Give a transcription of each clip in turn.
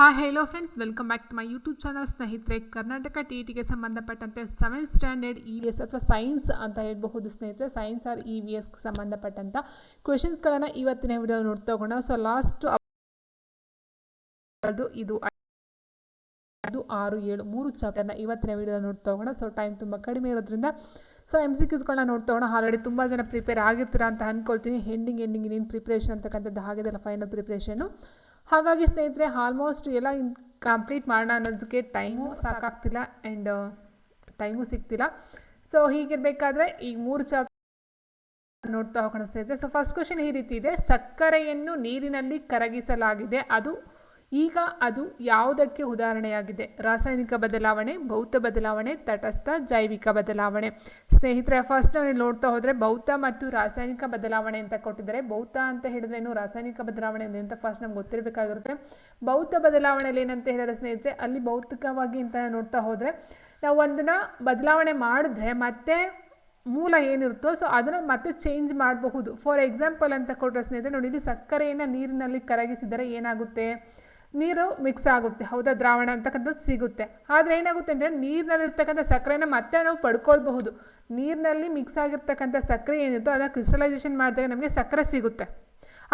Hi hello friends welcome back to my YouTube channel ಸ್ನೇಹಿತರೆ. Karnataka T ಟಿಗೆ ಸಂಬಂಧಪಟ್ಟಂತೆ seventh standard E V S ಅಥವಾ science ಅಂತ ಹೇಳಬಹುದು ಸ್ನೇಹಿತರೆ. ಸೈನ್ಸ್ ಆರ್ ಇ ವಿ ಎಸ್ಗೆ ಸಂಬಂಧಪಟ್ಟಂಥ ಕ್ವೆಶನ್ಸ್ಗಳನ್ನು ಇವತ್ತಿನ ವಿಡಿಯೋ ನೋಡ್ತಾ ಹೋಗೋಣ ಸೊ ಲಾಸ್ಟ್ ಇದು ಐದು, ಆರು, ಏಳು, ಮೂರು ಚಾಪ್ಟರ್ನ ಇವತ್ತಿನ ವಿಡಿಯೋ ನೋಡ್ತಾ ಹೋಗೋಣ ಸೊ ಟೈಮ್ ತುಂಬ ಕಡಿಮೆ ಇರೋದ್ರಿಂದ ಸೊ ಎಂ ಸಿ ಕ್ಯೂಸ್ಗಳನ್ನ ನೋಡ್ತಾ ಹೋಗೋಣ ಆಲ್ರೆಡಿ ತುಂಬ ಜನ ಪ್ರಿಪೇರ್ ಆಗಿರ್ತೀರಾ ಅಂತ ಅಂದ್ಕೊಳ್ತೀನಿ ಹೆಂಡಿಂಗ್ ಎಂಡಿಂಗ್ ಇನ್ನೇನು ಪ್ರಿಪ್ರೇಷನ್ ಅಂತಕ್ಕಂಥದ್ದು ಆಗಿದೆಲ್ಲ ಫೈನಲ್ ಪ್ರಿಪ್ರೇಷನು ಹಾಗಾಗಿ ಸ್ನೇಹಿತರೆ ಆಲ್ಮೋಸ್ಟ್ ಎಲ್ಲ ಕಂಪ್ಲೀಟ್ ಮಾಡೋಣ ಅನ್ನೋದಕ್ಕೆ ಟೈಮು ಸಾಕಾಗ್ತಿಲ್ಲ ಆ್ಯಂಡ್ ಟೈಮು ಸಿಗ್ತಿಲ್ಲ. ಸೊ ಹೀಗಿರಬೇಕಾದ್ರೆ ಈ ಮೂರು ಚಾಪ್ ನೋಡ್ತಾ ಹೋಗೋಣ ಸ್ನೇಹಿತರೆ. ಸೊ ಫಸ್ಟ್ ಕ್ವಶನ್ ಈ ರೀತಿ ಇದೆ. ಸಕ್ಕರೆಯನ್ನು ನೀರಿನಲ್ಲಿ ಕರಗಿಸಲಾಗಿದೆ. ಅದು ಈಗ ಅದು ಯಾವುದಕ್ಕೆ ಉದಾಹರಣೆಯಾಗಿದೆ? ರಾಸಾಯನಿಕ ಬದಲಾವಣೆ, ಭೌತ ಬದಲಾವಣೆ, ತಟಸ್ಥ ಜೈವಿಕ ಬದಲಾವಣೆ. ಸ್ನೇಹಿತರೆ ಫಸ್ಟ್ ನಾವು ನೋಡ್ತಾ ಹೋದರೆ ಭೌತ ಮತ್ತು ರಾಸಾಯನಿಕ ಬದಲಾವಣೆ ಅಂತ ಕೊಟ್ಟಿದ್ದಾರೆ. ಭೌತ ಅಂತ ಹೇಳಿದ್ರೇನು ರಾಸಾಯನಿಕ ಬದಲಾವಣೆ ಅಂದರೆ ಅಂತ ಫಸ್ಟ್ ನಮ್ಗೆ ಗೊತ್ತಿರಬೇಕಾಗಿರುತ್ತೆ. ಭೌತ ಬದಲಾವಣೆಯಲ್ಲಿ ಏನಂತ ಹೇಳಿದ್ರೆ ಸ್ನೇಹಿತರೆ, ಅಲ್ಲಿ ಭೌತಿಕವಾಗಿ ಅಂತ ನೋಡ್ತಾ ಹೋದರೆ ನಾವು ಒಂದನ್ನು ಬದಲಾವಣೆ ಮಾಡಿದ್ರೆ ಮತ್ತೆ ಮೂಲ ಏನಿರುತ್ತೋ ಸೊ ಅದನ್ನು ಮತ್ತೆ ಚೇಂಜ್ ಮಾಡಬಹುದು. ಫಾರ್ ಎಕ್ಸಾಂಪಲ್ ಅಂತ ಕೊಟ್ಟರೆ ಸ್ನೇಹಿತರೆ, ನೋಡಿ, ಇಲ್ಲಿ ಸಕ್ಕರೆಯನ್ನು ನೀರಿನಲ್ಲಿ ಕರಗಿಸಿದರೆ ಏನಾಗುತ್ತೆ? ನೀರು ಮಿಕ್ಸ್ ಆಗುತ್ತೆ. ಹೌದಾ? ದ್ರಾವಣ ಅಂತಕ್ಕಂಥದ್ದು ಸಿಗುತ್ತೆ. ಆದರೆ ಏನಾಗುತ್ತೆ ಅಂದರೆ ನೀರಿನಲ್ಲಿರ್ತಕ್ಕಂಥ ಸಕ್ಕರೆನ ಮತ್ತೆ ನಾವು ಪಡ್ಕೊಳ್ಬಹುದು. ನೀರಿನಲ್ಲಿ ಮಿಕ್ಸ್ ಆಗಿರ್ತಕ್ಕಂಥ ಸಕ್ಕರೆ ಏನಿರುತ್ತೋ ಅದನ್ನು ಕ್ರಿಸ್ಟಲೈಸೇಷನ್ ಮಾಡಿದಾಗ ನಮಗೆ ಸಕ್ಕರೆ ಸಿಗುತ್ತೆ.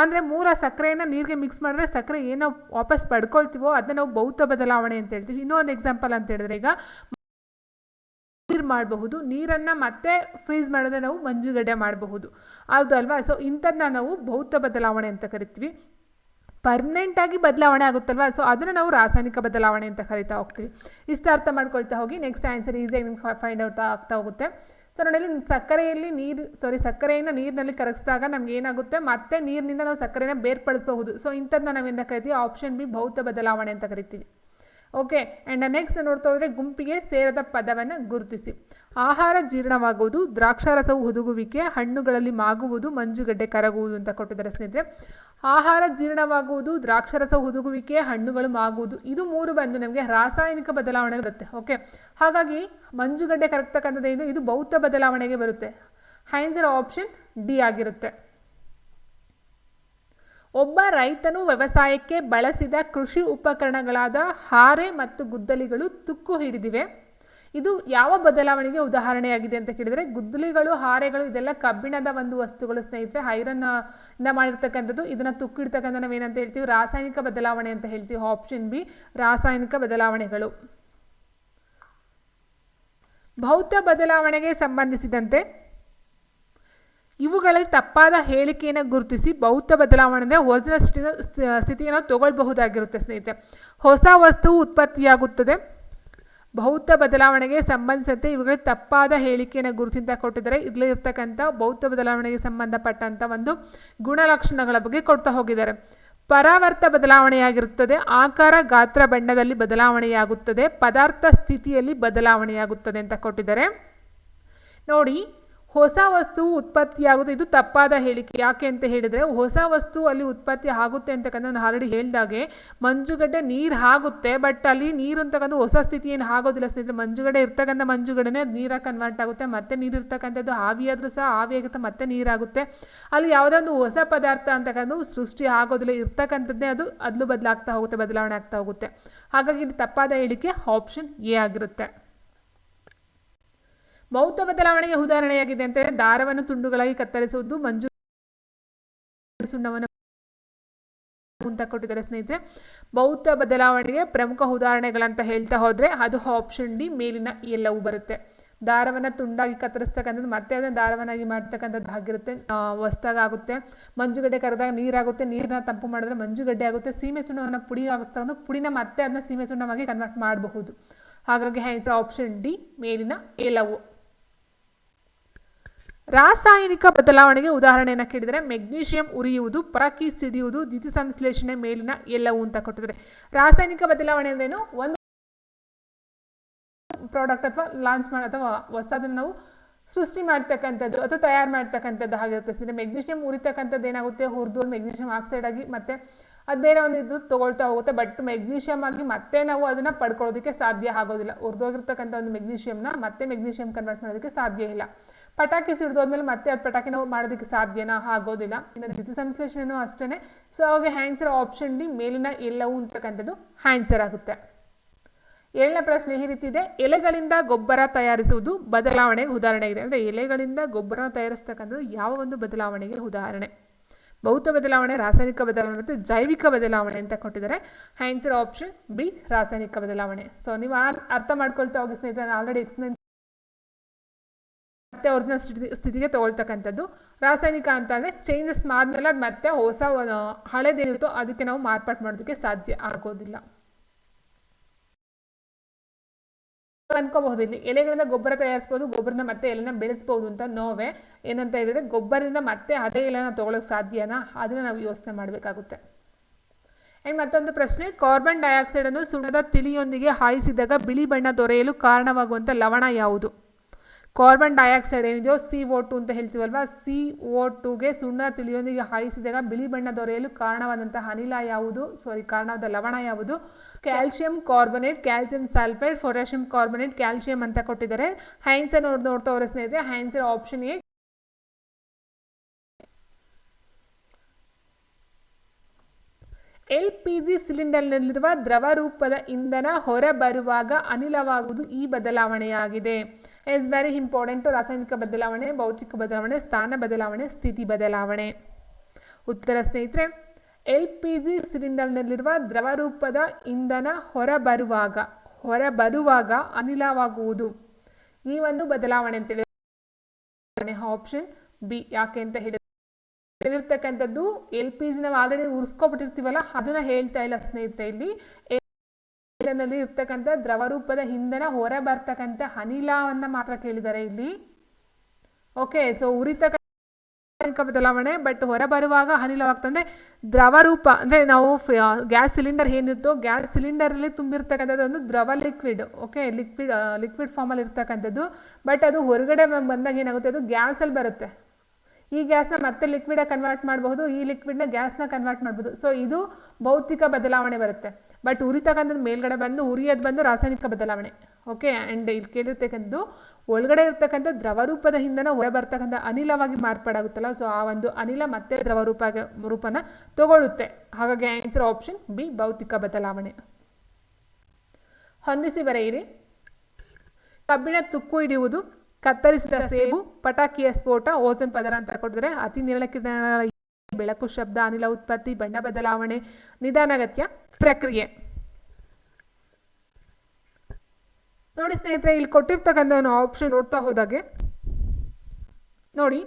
ಅಂದರೆ ಮೂರ ಸಕ್ಕರೆಯನ್ನು ನೀರಿಗೆ ಮಿಕ್ಸ್ ಮಾಡಿದ್ರೆ ಸಕ್ಕರೆ ಏನೋ ವಾಪಸ್ ಪಡ್ಕೊಳ್ತೀವೋ ಅದನ್ನ ನಾವು ಭೌತ ಬದಲಾವಣೆ ಅಂತ ಹೇಳ್ತೀವಿ. ಇನ್ನೊಂದು ಎಕ್ಸಾಂಪಲ್ ಅಂತ ಹೇಳಿದ್ರೆ ಈಗ ನೀರು ಮಾಡಬಹುದು. ನೀರನ್ನು ಮತ್ತೆ ಫ್ರೀಸ್ ಮಾಡಿದ್ರೆ ನಾವು ಮಂಜುಗಡ್ಡೆ ಮಾಡಬಹುದು. ಹೌದಲ್ವಾ ಸೊ ಇಂಥದ್ದನ್ನ ನಾವು ಭೌತ ಬದಲಾವಣೆ ಅಂತ ಕರಿತೀವಿ. ಪರ್ಮನೆಂಟಾಗಿ ಬದಲಾವಣೆ ಆಗುತ್ತಲ್ವಾ? ಸೊ ಅದನ್ನು ನಾವು ರಾಸಾಯನಿಕ ಬದಲಾವಣೆ ಅಂತ ಕರಿತಾ ಹೋಗ್ತೀವಿ. ಇಷ್ಟು ಅರ್ಥ ಮಾಡ್ಕೊಳ್ತಾ ಹೋಗಿ ನೆಕ್ಸ್ಟ್ ಆನ್ಸರ್ ಈಸಿಯಾಗಿ ನಿಮ್ಗೆ ಫೈಂಡ್ ಔಟ್ ಆಗ್ತಾ ಹೋಗುತ್ತೆ. ಸೊ ನೋಡಿ ಸಕ್ಕರೆಯಲ್ಲಿ ನೀರು ಸಾರಿ ಸಕ್ಕರೆಯನ್ನು ನೀರಿನಲ್ಲಿ ಕರಗಿಸಿದಾಗ ನಮ್ಗೆ ಏನಾಗುತ್ತೆ? ಮತ್ತೆ ನೀರಿನಿಂದ ನಾವು ಸಕ್ಕರೆನ ಬೇರ್ಪಡಿಸಬಹುದು. ಸೊ ಇಂಥದ್ದನ್ನ ನಾವೇನು ಕರಿತೀವಿ? ಆಪ್ಷನ್ ಬಿ ಭೌತ ಬದಲಾವಣೆ ಅಂತ ಕರಿತೀವಿ. ಓಕೆ ಆ್ಯಂಡ್ ನೆಕ್ಸ್ಟ್ ನೋಡ್ತಾ ಹೋದರೆ ಗುಂಪಿಗೆ ಸೇರದ ಪದವನ್ನು ಗುರುತಿಸಿ. ಆಹಾರ ಜೀರ್ಣವಾಗುವುದು, ದ್ರಾಕ್ಷಾರಸವು ಹುದುಗುವಿಕೆ, ಹಣ್ಣುಗಳಲ್ಲಿ ಮಾಗುವುದು, ಮಂಜುಗಡ್ಡೆ ಕರಗುವುದು ಅಂತ ಕೊಟ್ಟಿದ್ದಾರೆ ಸ್ನೇಹಿತರೆ. ಆಹಾರ ಜೀರ್ಣವಾಗುವುದು, ದ್ರಾಕ್ಷರಸ ಹುದುಗುವಿಕೆ, ಹಣ್ಣುಗಳು ಮಾಗುವುದು, ಇದು ಮೂರು ಬಂದು ನಮಗೆ ರಾಸಾಯನಿಕ ಬದಲಾವಣೆ ಬರುತ್ತೆ ಓಕೆ ಹಾಗಾಗಿ ಮಂಜುಗಡ್ಡೆ ಕರಗ್ತಕ್ಕಂಥದ್ದು ಏನು ಇದು ಭೌತ ಬದಲಾವಣೆಗೆ ಬರುತ್ತೆ. ಹೈನ್ಸರ್ ಆಪ್ಷನ್ ಡಿ ಆಗಿರುತ್ತೆ. ಒಬ್ಬ ರೈತನು ವ್ಯವಸಾಯಕ್ಕೆ ಬಳಸಿದ ಕೃಷಿ ಉಪಕರಣಗಳಾದ ಹಾರೆ ಮತ್ತು ಗುದ್ದಲಿಗಳು ತುಕ್ಕು ಹಿಡಿದಿವೆ. ಇದು ಯಾವ ಬದಲಾವಣೆಗೆ ಉದಾಹರಣೆಯಾಗಿದೆ ಅಂತ ಕೇಳಿದರೆ, ಗುದ್ದಲಿಗಳು, ಹಾರೆಗಳು, ಇದೆಲ್ಲ ಕಬ್ಬಿಣದ ಒಂದು ವಸ್ತುಗಳು ಸ್ನೇಹಿತರೆ. ಐರನ್ ಇಂದ ಮಾಡಿರ್ತಕ್ಕಂಥದ್ದು. ಇದನ್ನು ತುಕ್ಕಿಡ್ತಕ್ಕಂಥ ನಾವೇನಂತ ಹೇಳ್ತೀವಿ? ರಾಸಾಯನಿಕ ಬದಲಾವಣೆ ಅಂತ ಹೇಳ್ತೀವಿ. ಆಪ್ಷನ್ ಬಿ ರಾಸಾಯನಿಕ ಬದಲಾವಣೆಗಳು. ಭೌತ ಬದಲಾವಣೆಗೆ ಸಂಬಂಧಿಸಿದಂತೆ ಇವುಗಳಲ್ಲಿ ತಪ್ಪಾದ ಹೇಳಿಕೆಯನ್ನು ಗುರುತಿಸಿ ಭೌತ ಬದಲಾವಣೆ ಒರಿಜಿನಲ್ ಸ್ಥಿತಿಯನ್ನು ತಗೊಳ್ಬಹುದಾಗಿರುತ್ತೆ ಸ್ನೇಹಿತರೆ. ಹೊಸ ವಸ್ತುವು ಉತ್ಪತ್ತಿಯಾಗುತ್ತದೆ. ಭೌತ ಬದಲಾವಣೆಗೆ ಸಂಬಂಧಿಸಿದಂತೆ ಇವುಗಳಿಗೆ ತಪ್ಪಾದ ಹೇಳಿಕೆಯನ್ನು ಗುರುತಿಂತ ಕೊಟ್ಟಿದ್ದಾರೆ. ಇದರಲ್ಲಿ ಇರ್ತಕ್ಕಂಥ ಭೌತ ಬದಲಾವಣೆಗೆ ಸಂಬಂಧಪಟ್ಟಂಥ ಒಂದು ಗುಣಲಕ್ಷಣಗಳ ಬಗ್ಗೆ ಕೊಡ್ತಾ ಹೋಗಿದ್ದಾರೆ. ಪರಾವರ್ತ ಬದಲಾವಣೆಯಾಗಿರುತ್ತದೆ. ಆಕಾರ ಗಾತ್ರ ಬಣ್ಣದಲ್ಲಿ ಬದಲಾವಣೆಯಾಗುತ್ತದೆ. ಪದಾರ್ಥ ಸ್ಥಿತಿಯಲ್ಲಿ ಬದಲಾವಣೆಯಾಗುತ್ತದೆ ಅಂತ ಕೊಟ್ಟಿದ್ದಾರೆ. ನೋಡಿ ಹೊಸ ವಸ್ತು ಉತ್ಪತ್ತಿಯಾಗುತ್ತೆ. ಇದು ತಪ್ಪಾದ ಹೇಳಿಕೆ. ಯಾಕೆ ಅಂತ ಹೇಳಿದರೆ, ಹೊಸ ವಸ್ತು ಅಲ್ಲಿ ಉತ್ಪತ್ತಿ ಆಗುತ್ತೆ ಅಂತಕ್ಕಂಥ ನಾನು ಆಲ್ರೆಡಿ ಹೇಳಿದಾಗೆ, ಮಂಜುಗಡ್ಡೆ ನೀರು ಆಗುತ್ತೆ ಬಟ್ ಅಲ್ಲಿ ನೀರು ಅಂತಕ್ಕಂಥ ಹೊಸ ಸ್ಥಿತಿ ಏನು ಆಗೋದಿಲ್ಲ ಸ್ನೇಹಿತರೆ. ಮಂಜುಗಡ್ಡೆ ಇರ್ತಕ್ಕಂಥ ಮಂಜುಗಡನೆ ನೀರಾಗಿ ಕನ್ವರ್ಟ್ ಆಗುತ್ತೆ, ಮತ್ತೆ ನೀರು ಇರ್ತಕ್ಕಂಥದ್ದು ಆವಿಯಾದರೂ ಸಹ ಆವಿಯಾಗುತ್ತೆ ಮತ್ತೆ ನೀರಾಗುತ್ತೆ ಅಲ್ಲಿ ಯಾವುದೋ ಹೊಸ ಪದಾರ್ಥ ಅಂತಕ್ಕಂಥ ಸೃಷ್ಟಿ ಆಗೋದಿಲ್ಲ. ಇರ್ತಕ್ಕಂಥದ್ದೇ ಅದು ಅದಲು ಬದಲಾಗ್ತಾ ಹೋಗುತ್ತೆ, ಬದಲಾವಣೆ ಆಗ್ತಾ ಹೋಗುತ್ತೆ. ಹಾಗಾಗಿ ಇದು ತಪ್ಪಾದ ಹೇಳಿಕೆ ಆಪ್ಷನ್ ಎ ಆಗಿರುತ್ತೆ. ಭೌತ ಬದಲಾವಣೆಗೆ ಉದಾಹರಣೆಯಾಗಿದೆ ಅಂತ ದಾರವನ್ನು ತುಂಡುಗಳಾಗಿ ಕತ್ತರಿಸುವುದು, ಮಂಜು ಸುಣ್ಣವನ್ನು ಕೊಟ್ಟಿದ್ದಾರೆ ಸ್ನೇಹಿತರೆ. ಮೌತ ಬದಲಾವಣೆಗೆ ಪ್ರಮುಖ ಉದಾಹರಣೆಗಳಂತ ಹೇಳ್ತಾ ಹೋದರೆ ಅದು ಆಪ್ಷನ್ ಡಿ, ಮೇಲಿನ ಎಲ್ಲವೂ ಬರುತ್ತೆ. ದಾರವನ್ನು ತುಂಡಾಗಿ ಕತ್ತರಿಸ್ತಕ್ಕಂಥದ್ದು, ಮತ್ತೆ ಅದನ್ನು ದಾರವನ್ನಾಗಿ ಮಾಡ್ತಕ್ಕಂಥದ್ದು ಆಗಿರುತ್ತೆ ಹೊಸ್ದಾಗುತ್ತೆ ಮಂಜುಗಡ್ಡೆ ಕರೆದಾಗ ನೀರಾಗುತ್ತೆ. ನೀರನ್ನ ತಂಪು ಮಾಡಿದ್ರೆ ಮಂಜುಗಡ್ಡೆ ಆಗುತ್ತೆ. ಸೀಮೆ ಸುಣ್ಣವನ್ನು ಪುಡಿ ಆಗಿಸ್ತಕ್ಕಂಥ ಪುಡಿನ ಮತ್ತೆ ಅದನ್ನ ಸೀಮೆ ಸುಣ್ಣವಾಗಿ ಕನ್ವರ್ಟ್ ಮಾಡಬಹುದು. ಹಾಗಾಗಿ ಆನ್ಸರ್ ಆಪ್ಷನ್ ಡಿ, ಮೇಲಿನ ಎಲ್ಲವೂ. ರಾಸಾಯನಿಕ ಬದಲಾವಣೆಗೆ ಉದಾಹರಣೆಯನ್ನು ಕೇಳಿದರೆ ಮೆಗ್ನೀಷಿಯಂ ಉರಿಯುವುದು ಪರಾಕಿ ಸಿಡಿಯುವುದು, ದ್ಯುತಿ ಸಂಶ್ಲೇಷಣೆ ಮೇಲಿನ ಎಲ್ಲವೂ ಅಂತ ಕೊಟ್ಟಿದ್ದಾರೆ. ರಾಸಾಯನಿಕ ಬದಲಾವಣೆ ಅಂದ್ರೇನು? ಒಂದು ಪ್ರಾಡಕ್ಟ್ ಅಥವಾ ಲಾಂಚ್ ಮಾಡಿ, ಅಥವಾ ಹೊಸದನ್ನು ನಾವು ಸೃಷ್ಟಿ ಮಾಡ್ತಕ್ಕಂಥದ್ದು ಅಥವಾ ತಯಾರು ಮಾಡ್ತಕ್ಕಂಥದ್ದು ಆಗಿರುತ್ತೆ ಸ್ನೇಹಿತರೆ, ಮೆಗ್ನೀಷಿಯಂ ಉರಿತಕ್ಕಂಥದ್ದು ಏನಾಗುತ್ತೆ? ಹುರಿದು ಮೆಗ್ನೀಷಿಯಂ ಆಕ್ಸೈಡ್ ಆಗಿ ಮತ್ತೆ ಅದು ಬೇರೆ ಒಂದು ಇದು ತೊಗೊಳ್ತಾ ಹೋಗುತ್ತೆ. ಬಟ್ ಮೆಗ್ನೀಷಿಯಮ್ ಆಗಿ ಮತ್ತೆ ನಾವು ಅದನ್ನು ಪಡ್ಕೊಳ್ಳೋದಕ್ಕೆ ಸಾಧ್ಯ ಆಗೋದಿಲ್ಲ. ಹುರಿದೋಗಿರ್ತಕ್ಕಂಥ ಒಂದು ಮೆಗ್ನೀಷಿಯಮ್ನ ಮತ್ತೆ ಮೆಗ್ನೀಷಿಯಮ್ ಕನ್ವರ್ಟ್ ಮಾಡೋದಕ್ಕೆ ಸಾಧ್ಯ ಇಲ್ಲ. ಪಟಾಕಿ ಸಿಡಿದೋದ್ಮೇಲೆ ಮತ್ತೆ ಅದು ಪಟಾಕಿ ನಾವು ಮಾಡೋದಕ್ಕೆ ಸಾಧ್ಯನಾ? ಆಗೋದಿಲ್ಲ. ದ್ಯುತಿ ಸಂಶ್ಲೇಷಣೆನೂ ಅಷ್ಟೇ ಸೊ ಅವಾಗ ಆನ್ಸರ್ ಆಪ್ಷನ್ ಡಿ ಮೇಲಿನ ಎಲ್ಲವೂ ಅಂತಕ್ಕಂಥದ್ದು ಆನ್ಸರ್ ಆಗುತ್ತೆ. ಏಳನೇ ಪ್ರಶ್ನೆ ಈ ರೀತಿ ಇದೆ. ಎಲೆಗಳಿಂದ ಗೊಬ್ಬರ ತಯಾರಿಸುವುದು ಬದಲಾವಣೆಗೆ ಉದಾಹರಣೆ ಇದೆ. ಅಂದರೆ ಎಲೆಗಳಿಂದ ಗೊಬ್ಬರ ತಯಾರಿಸ್ತಕ್ಕಂಥದ್ದು ಯಾವ ಒಂದು ಬದಲಾವಣೆಗೆ ಉದಾಹರಣೆ. ಭೌತ ಬದಲಾವಣೆ, ರಾಸಾಯನಿಕ ಬದಲಾವಣೆ ಮತ್ತು ಜೈವಿಕ ಬದಲಾವಣೆ ಅಂತ ಕೊಟ್ಟಿದ್ದಾರೆ. ಆನ್ಸರ್ ಆಪ್ಷನ್ ಬಿ ರಾಸಾಯನಿಕ ಬದಲಾವಣೆ. ಸೊ ನೀವು ಅರ್ಥ ಮಾಡ್ಕೊಳ್ತಾ ಹೋಗಿ ಸ್ನೇಹಿತರೆ ಆಲ್ರೆಡಿ ಎಕ್ಸ್ಪ್ಲೇನ್ ಮತ್ತೆ ಒರಿಜಿನಲ್ ಸ್ಥಿತಿ ಸ್ಥಿತಿಗೆ ತಗೊಳ್ತಕ್ಕಂಥದ್ದು. ರಾಸಾಯನಿಕ ಅಂತ ಅಂದರೆ ಚೇಂಜಸ್ ಆದಮೇಲೆ ಅದು ಮತ್ತೆ ಹೊಸ ಹಳೆದೇನಿರುತ್ತೋ ಅದಕ್ಕೆ ನಾವು ಮಾರ್ಪಾಟ್ ಮಾಡೋದಕ್ಕೆ ಸಾಧ್ಯ ಆಗೋದಿಲ್ಲ. ಅನ್ಕೋಬಹುದು ಇಲ್ಲಿ. ಎಲೆಗಳಿಂದ ಗೊಬ್ಬರ ತಯಾರಿಸ್ಬೋದು, ಗೊಬ್ಬರನ ಮತ್ತೆ ಎಲೆನ ಬೆಳೆಸ್ಬೋದು ಅಂತ ನೋವೇ. ಏನಂತ ಹೇಳಿದ್ರೆ ಗೊಬ್ಬರದಿಂದ ಮತ್ತೆ ಅದೇ ಎಲೆನ ತಗೊಳ್ಳೋಕೆ ಸಾಧ್ಯನಾ? ಅದನ್ನ ನಾವು ಯೋಚನೆ ಮಾಡಬೇಕಾಗುತ್ತೆ. ಆ್ಯಂಡ್ ಮತ್ತೊಂದು ಪ್ರಶ್ನೆ. ಕಾರ್ಬನ್ ಡೈಆಕ್ಸೈಡ್ ಅನ್ನು ಸುಣ್ಣದ ತಿಳಿಯೊಂದಿಗೆ ಹಾಯಿಸಿದಾಗ ಬಿಳಿ ಬಣ್ಣ ದೊರೆಯಲು ಕಾರಣವಾಗುವಂಥ ಲವಣ ಯಾವುದು? ಕಾರ್ಬನ್ ಡೈಆಕ್ಸೈಡ್ ಏನಿದೆಯೋ ಸಿ ಓ ಟು ಅಂತ ಹೇಳ್ತೀವಲ್ವ? ಸಿ ಓ ಟುಗೆ ಸುಣ್ಣ ತಿಳಿಯೊಂದಿಗೆ ಹಾಯಿಸಿದಾಗ ಬಿಳಿ ಬಣ್ಣ ದೊರೆಯಲು ಕಾರಣವಾದಂತಹ ಅನಿಲ ಯಾವುದು? ಸಾರಿ ಕಾರಣವಾದ ಲವಣ ಯಾವುದು? Calcium carbonate calcium sulphide potassium carbonate calcium ಅಂತ ಕೊಟ್ಟಿದ್ದಾರೆ. ಹೈನ್ಸರ್ ಅವ್ರು ನೋಡ್ತಾ ಅವರ ಸ್ನೇಹಿತರೆ answer option A L P G ಸಿಲಿಂಡರ್ನಲ್ಲಿರುವ ದ್ರವ ರೂಪದ ಇಂಧನ ಹೊರಬರುವಾಗ ಅನಿಲವಾಗುವುದು ಈ ಬದಲಾವಣೆಯಾಗಿದೆ. ಇಸ್ ವೆರಿ ಇಂಪಾರ್ಟೆಂಟ್ ರಾಸಾಯನಿಕ ಬದಲಾವಣೆ, ಭೌತಿಕ ಬದಲಾವಣೆ, ಸ್ಥಾನ ಬದಲಾವಣೆ, ಸ್ಥಿತಿ ಬದಲಾವಣೆ. ಉತ್ತರ ಸ್ನೇಹಿತರೆ ಎಲ್ ಪಿ ಜಿ ಸಿಲಿಂಡರ್ನಲ್ಲಿರುವ ದ್ರವ ರೂಪದ ಇಂಧನ ಹೊರಬರುವಾಗ ಹೊರಬರುವಾಗ ಅನಿಲವಾಗುವುದು. ಈ ಒಂದು ಬದಲಾವಣೆ ಅಂತೇಳಿ ಆಪ್ಷನ್ ಬಿ ಯಾಕೆ ಅಂತ ಹೇಳಿ ಇರ್ತಕ್ಕಂಥದ್ದು ಎಲ್ ಪಿ ಜಿ ನಾವು ಆಲ್ರೆಡಿ ಉರ್ಸ್ಕೊಬಿಟ್ಟಿರ್ತೀವಲ್ಲ, ಅದನ್ನ ಹೇಳ್ತಾ ಇಲ್ಲ ಸ್ನೇಹಿತರೆ ಇಲ್ಲಿ. ನಲ್ಲಿ ಇರ್ತಕ್ಕಂಥ ದ್ರವ ರೂಪದ ಇಂಧನ ಹೊರ ಬರ್ತಕ್ಕಂಥ ಅನಿಲವನ್ನ ಮಾತ್ರ ಕೇಳಿದ್ದಾರೆ ಇಲ್ಲಿ. ಓಕೆ ಸೊ ಉರಿತಕ್ಕ ಬದಲಾವಣೆ ಬಟ್ ಹೊರ ಬರುವಾಗ ಅನಿಲವಾಗ್ತಂದ್ರೆ ದ್ರವ ರೂಪ ಅಂದರೆ ನಾವು ಗ್ಯಾಸ್ ಸಿಲಿಂಡರ್ ಏನಿರುತ್ತೋ ಗ್ಯಾಸ್ ಸಿಲಿಂಡರಲ್ಲಿ ತುಂಬಿರ್ತಕ್ಕಂಥದ್ದು ಒಂದು ದ್ರವ ಲಿಕ್ವಿಡ್ ಓಕೆ ಲಿಕ್ವಿಡ್ ಲಿಕ್ವಿಡ್ ಫಾರ್ಮಲ್ಲಿ ಇರ್ತಕ್ಕಂಥದ್ದು ಬಟ್ ಅದು ಹೊರಗಡೆ ಬಂದಾಗ ಏನಾಗುತ್ತೆ? ಅದು ಗ್ಯಾಸಲ್ಲಿ ಬರುತ್ತೆ. ಈ ಗ್ಯಾಸ್ನ ಮತ್ತೆ ಲಿಕ್ವಿಡ ಕನ್ವರ್ಟ್ ಮಾಡಬಹುದು, ಈ ಲಿಕ್ವಿಡ್ನ ಗ್ಯಾಸ್ನ ಕನ್ವರ್ಟ್ ಮಾಡ್ಬೋದು ಸೊ ಇದು ಭೌತಿಕ ಬದಲಾವಣೆ ಬರುತ್ತೆ. ಬಟ್ ಉರಿತಕ್ಕಂಥದ್ದು ಮೇಲ್ಗಡೆ ಬಂದು, ಉರಿಯೋದು ಬಂದು ರಾಸಾಯನಿಕ ಬದಲಾವಣೆ. ಓಕೆ ಆ್ಯಂಡ್ ಇಲ್ಲಿ ಕೇಳಿರ್ತಕ್ಕಂಥದ್ದು, ಒಳಗಡೆ ಇರ್ತಕ್ಕಂಥ ದ್ರವ ರೂಪದ ಇಂಧನ ಹೊರ ಬರ್ತಕ್ಕಂಥ ಅನಿಲವಾಗಿ ಮಾರ್ಪಾಡಾಗುತ್ತಲ್ಲ ಸೊ ಆ ಒಂದು ಅನಿಲ ಮತ್ತೆ ದ್ರವ ರೂಪ ರೂಪನ ತಗೊಳ್ಳುತ್ತೆ. ಹಾಗಾಗಿ ಆನ್ಸರ್ ಆಪ್ಷನ್ ಬಿ ಭೌತಿಕ ಬದಲಾವಣೆ. ಹೊಂದಿಸಿ ಬರೆಯಿರಿ ಕಬ್ಬಿಣ ತುಕ್ಕು ಹಿಡಿಯುವುದು ಕತ್ತರಿಸಿದ ಸೇಬು ಪಟಾಕಿಯ ಸ್ಫೋಟ ಓಜನ್ ಪದರ ಅಂತ ಕೊಟ್ಟಿದ್ರೆ ಅತಿ ನೇರಳ ಕಿರಣಗಳ ಬೆಳಕು ಶಬ್ದ ಅನಿಲ ಉತ್ಪತ್ತಿ ಬಣ್ಣ ಬದಲಾವಣೆ ನಿಧಾನಗತ್ಯ ಪ್ರಕ್ರಿಯೆ. ನೋಡಿ ಸ್ನೇಹಿತರೆ ಇಲ್ಲಿ ಕೊಟ್ಟಿರ್ತಕ್ಕಂಥ ಆಪ್ಷನ್ ನೋಡ್ತಾ ಹೋದಾಗೆ ನೋಡಿ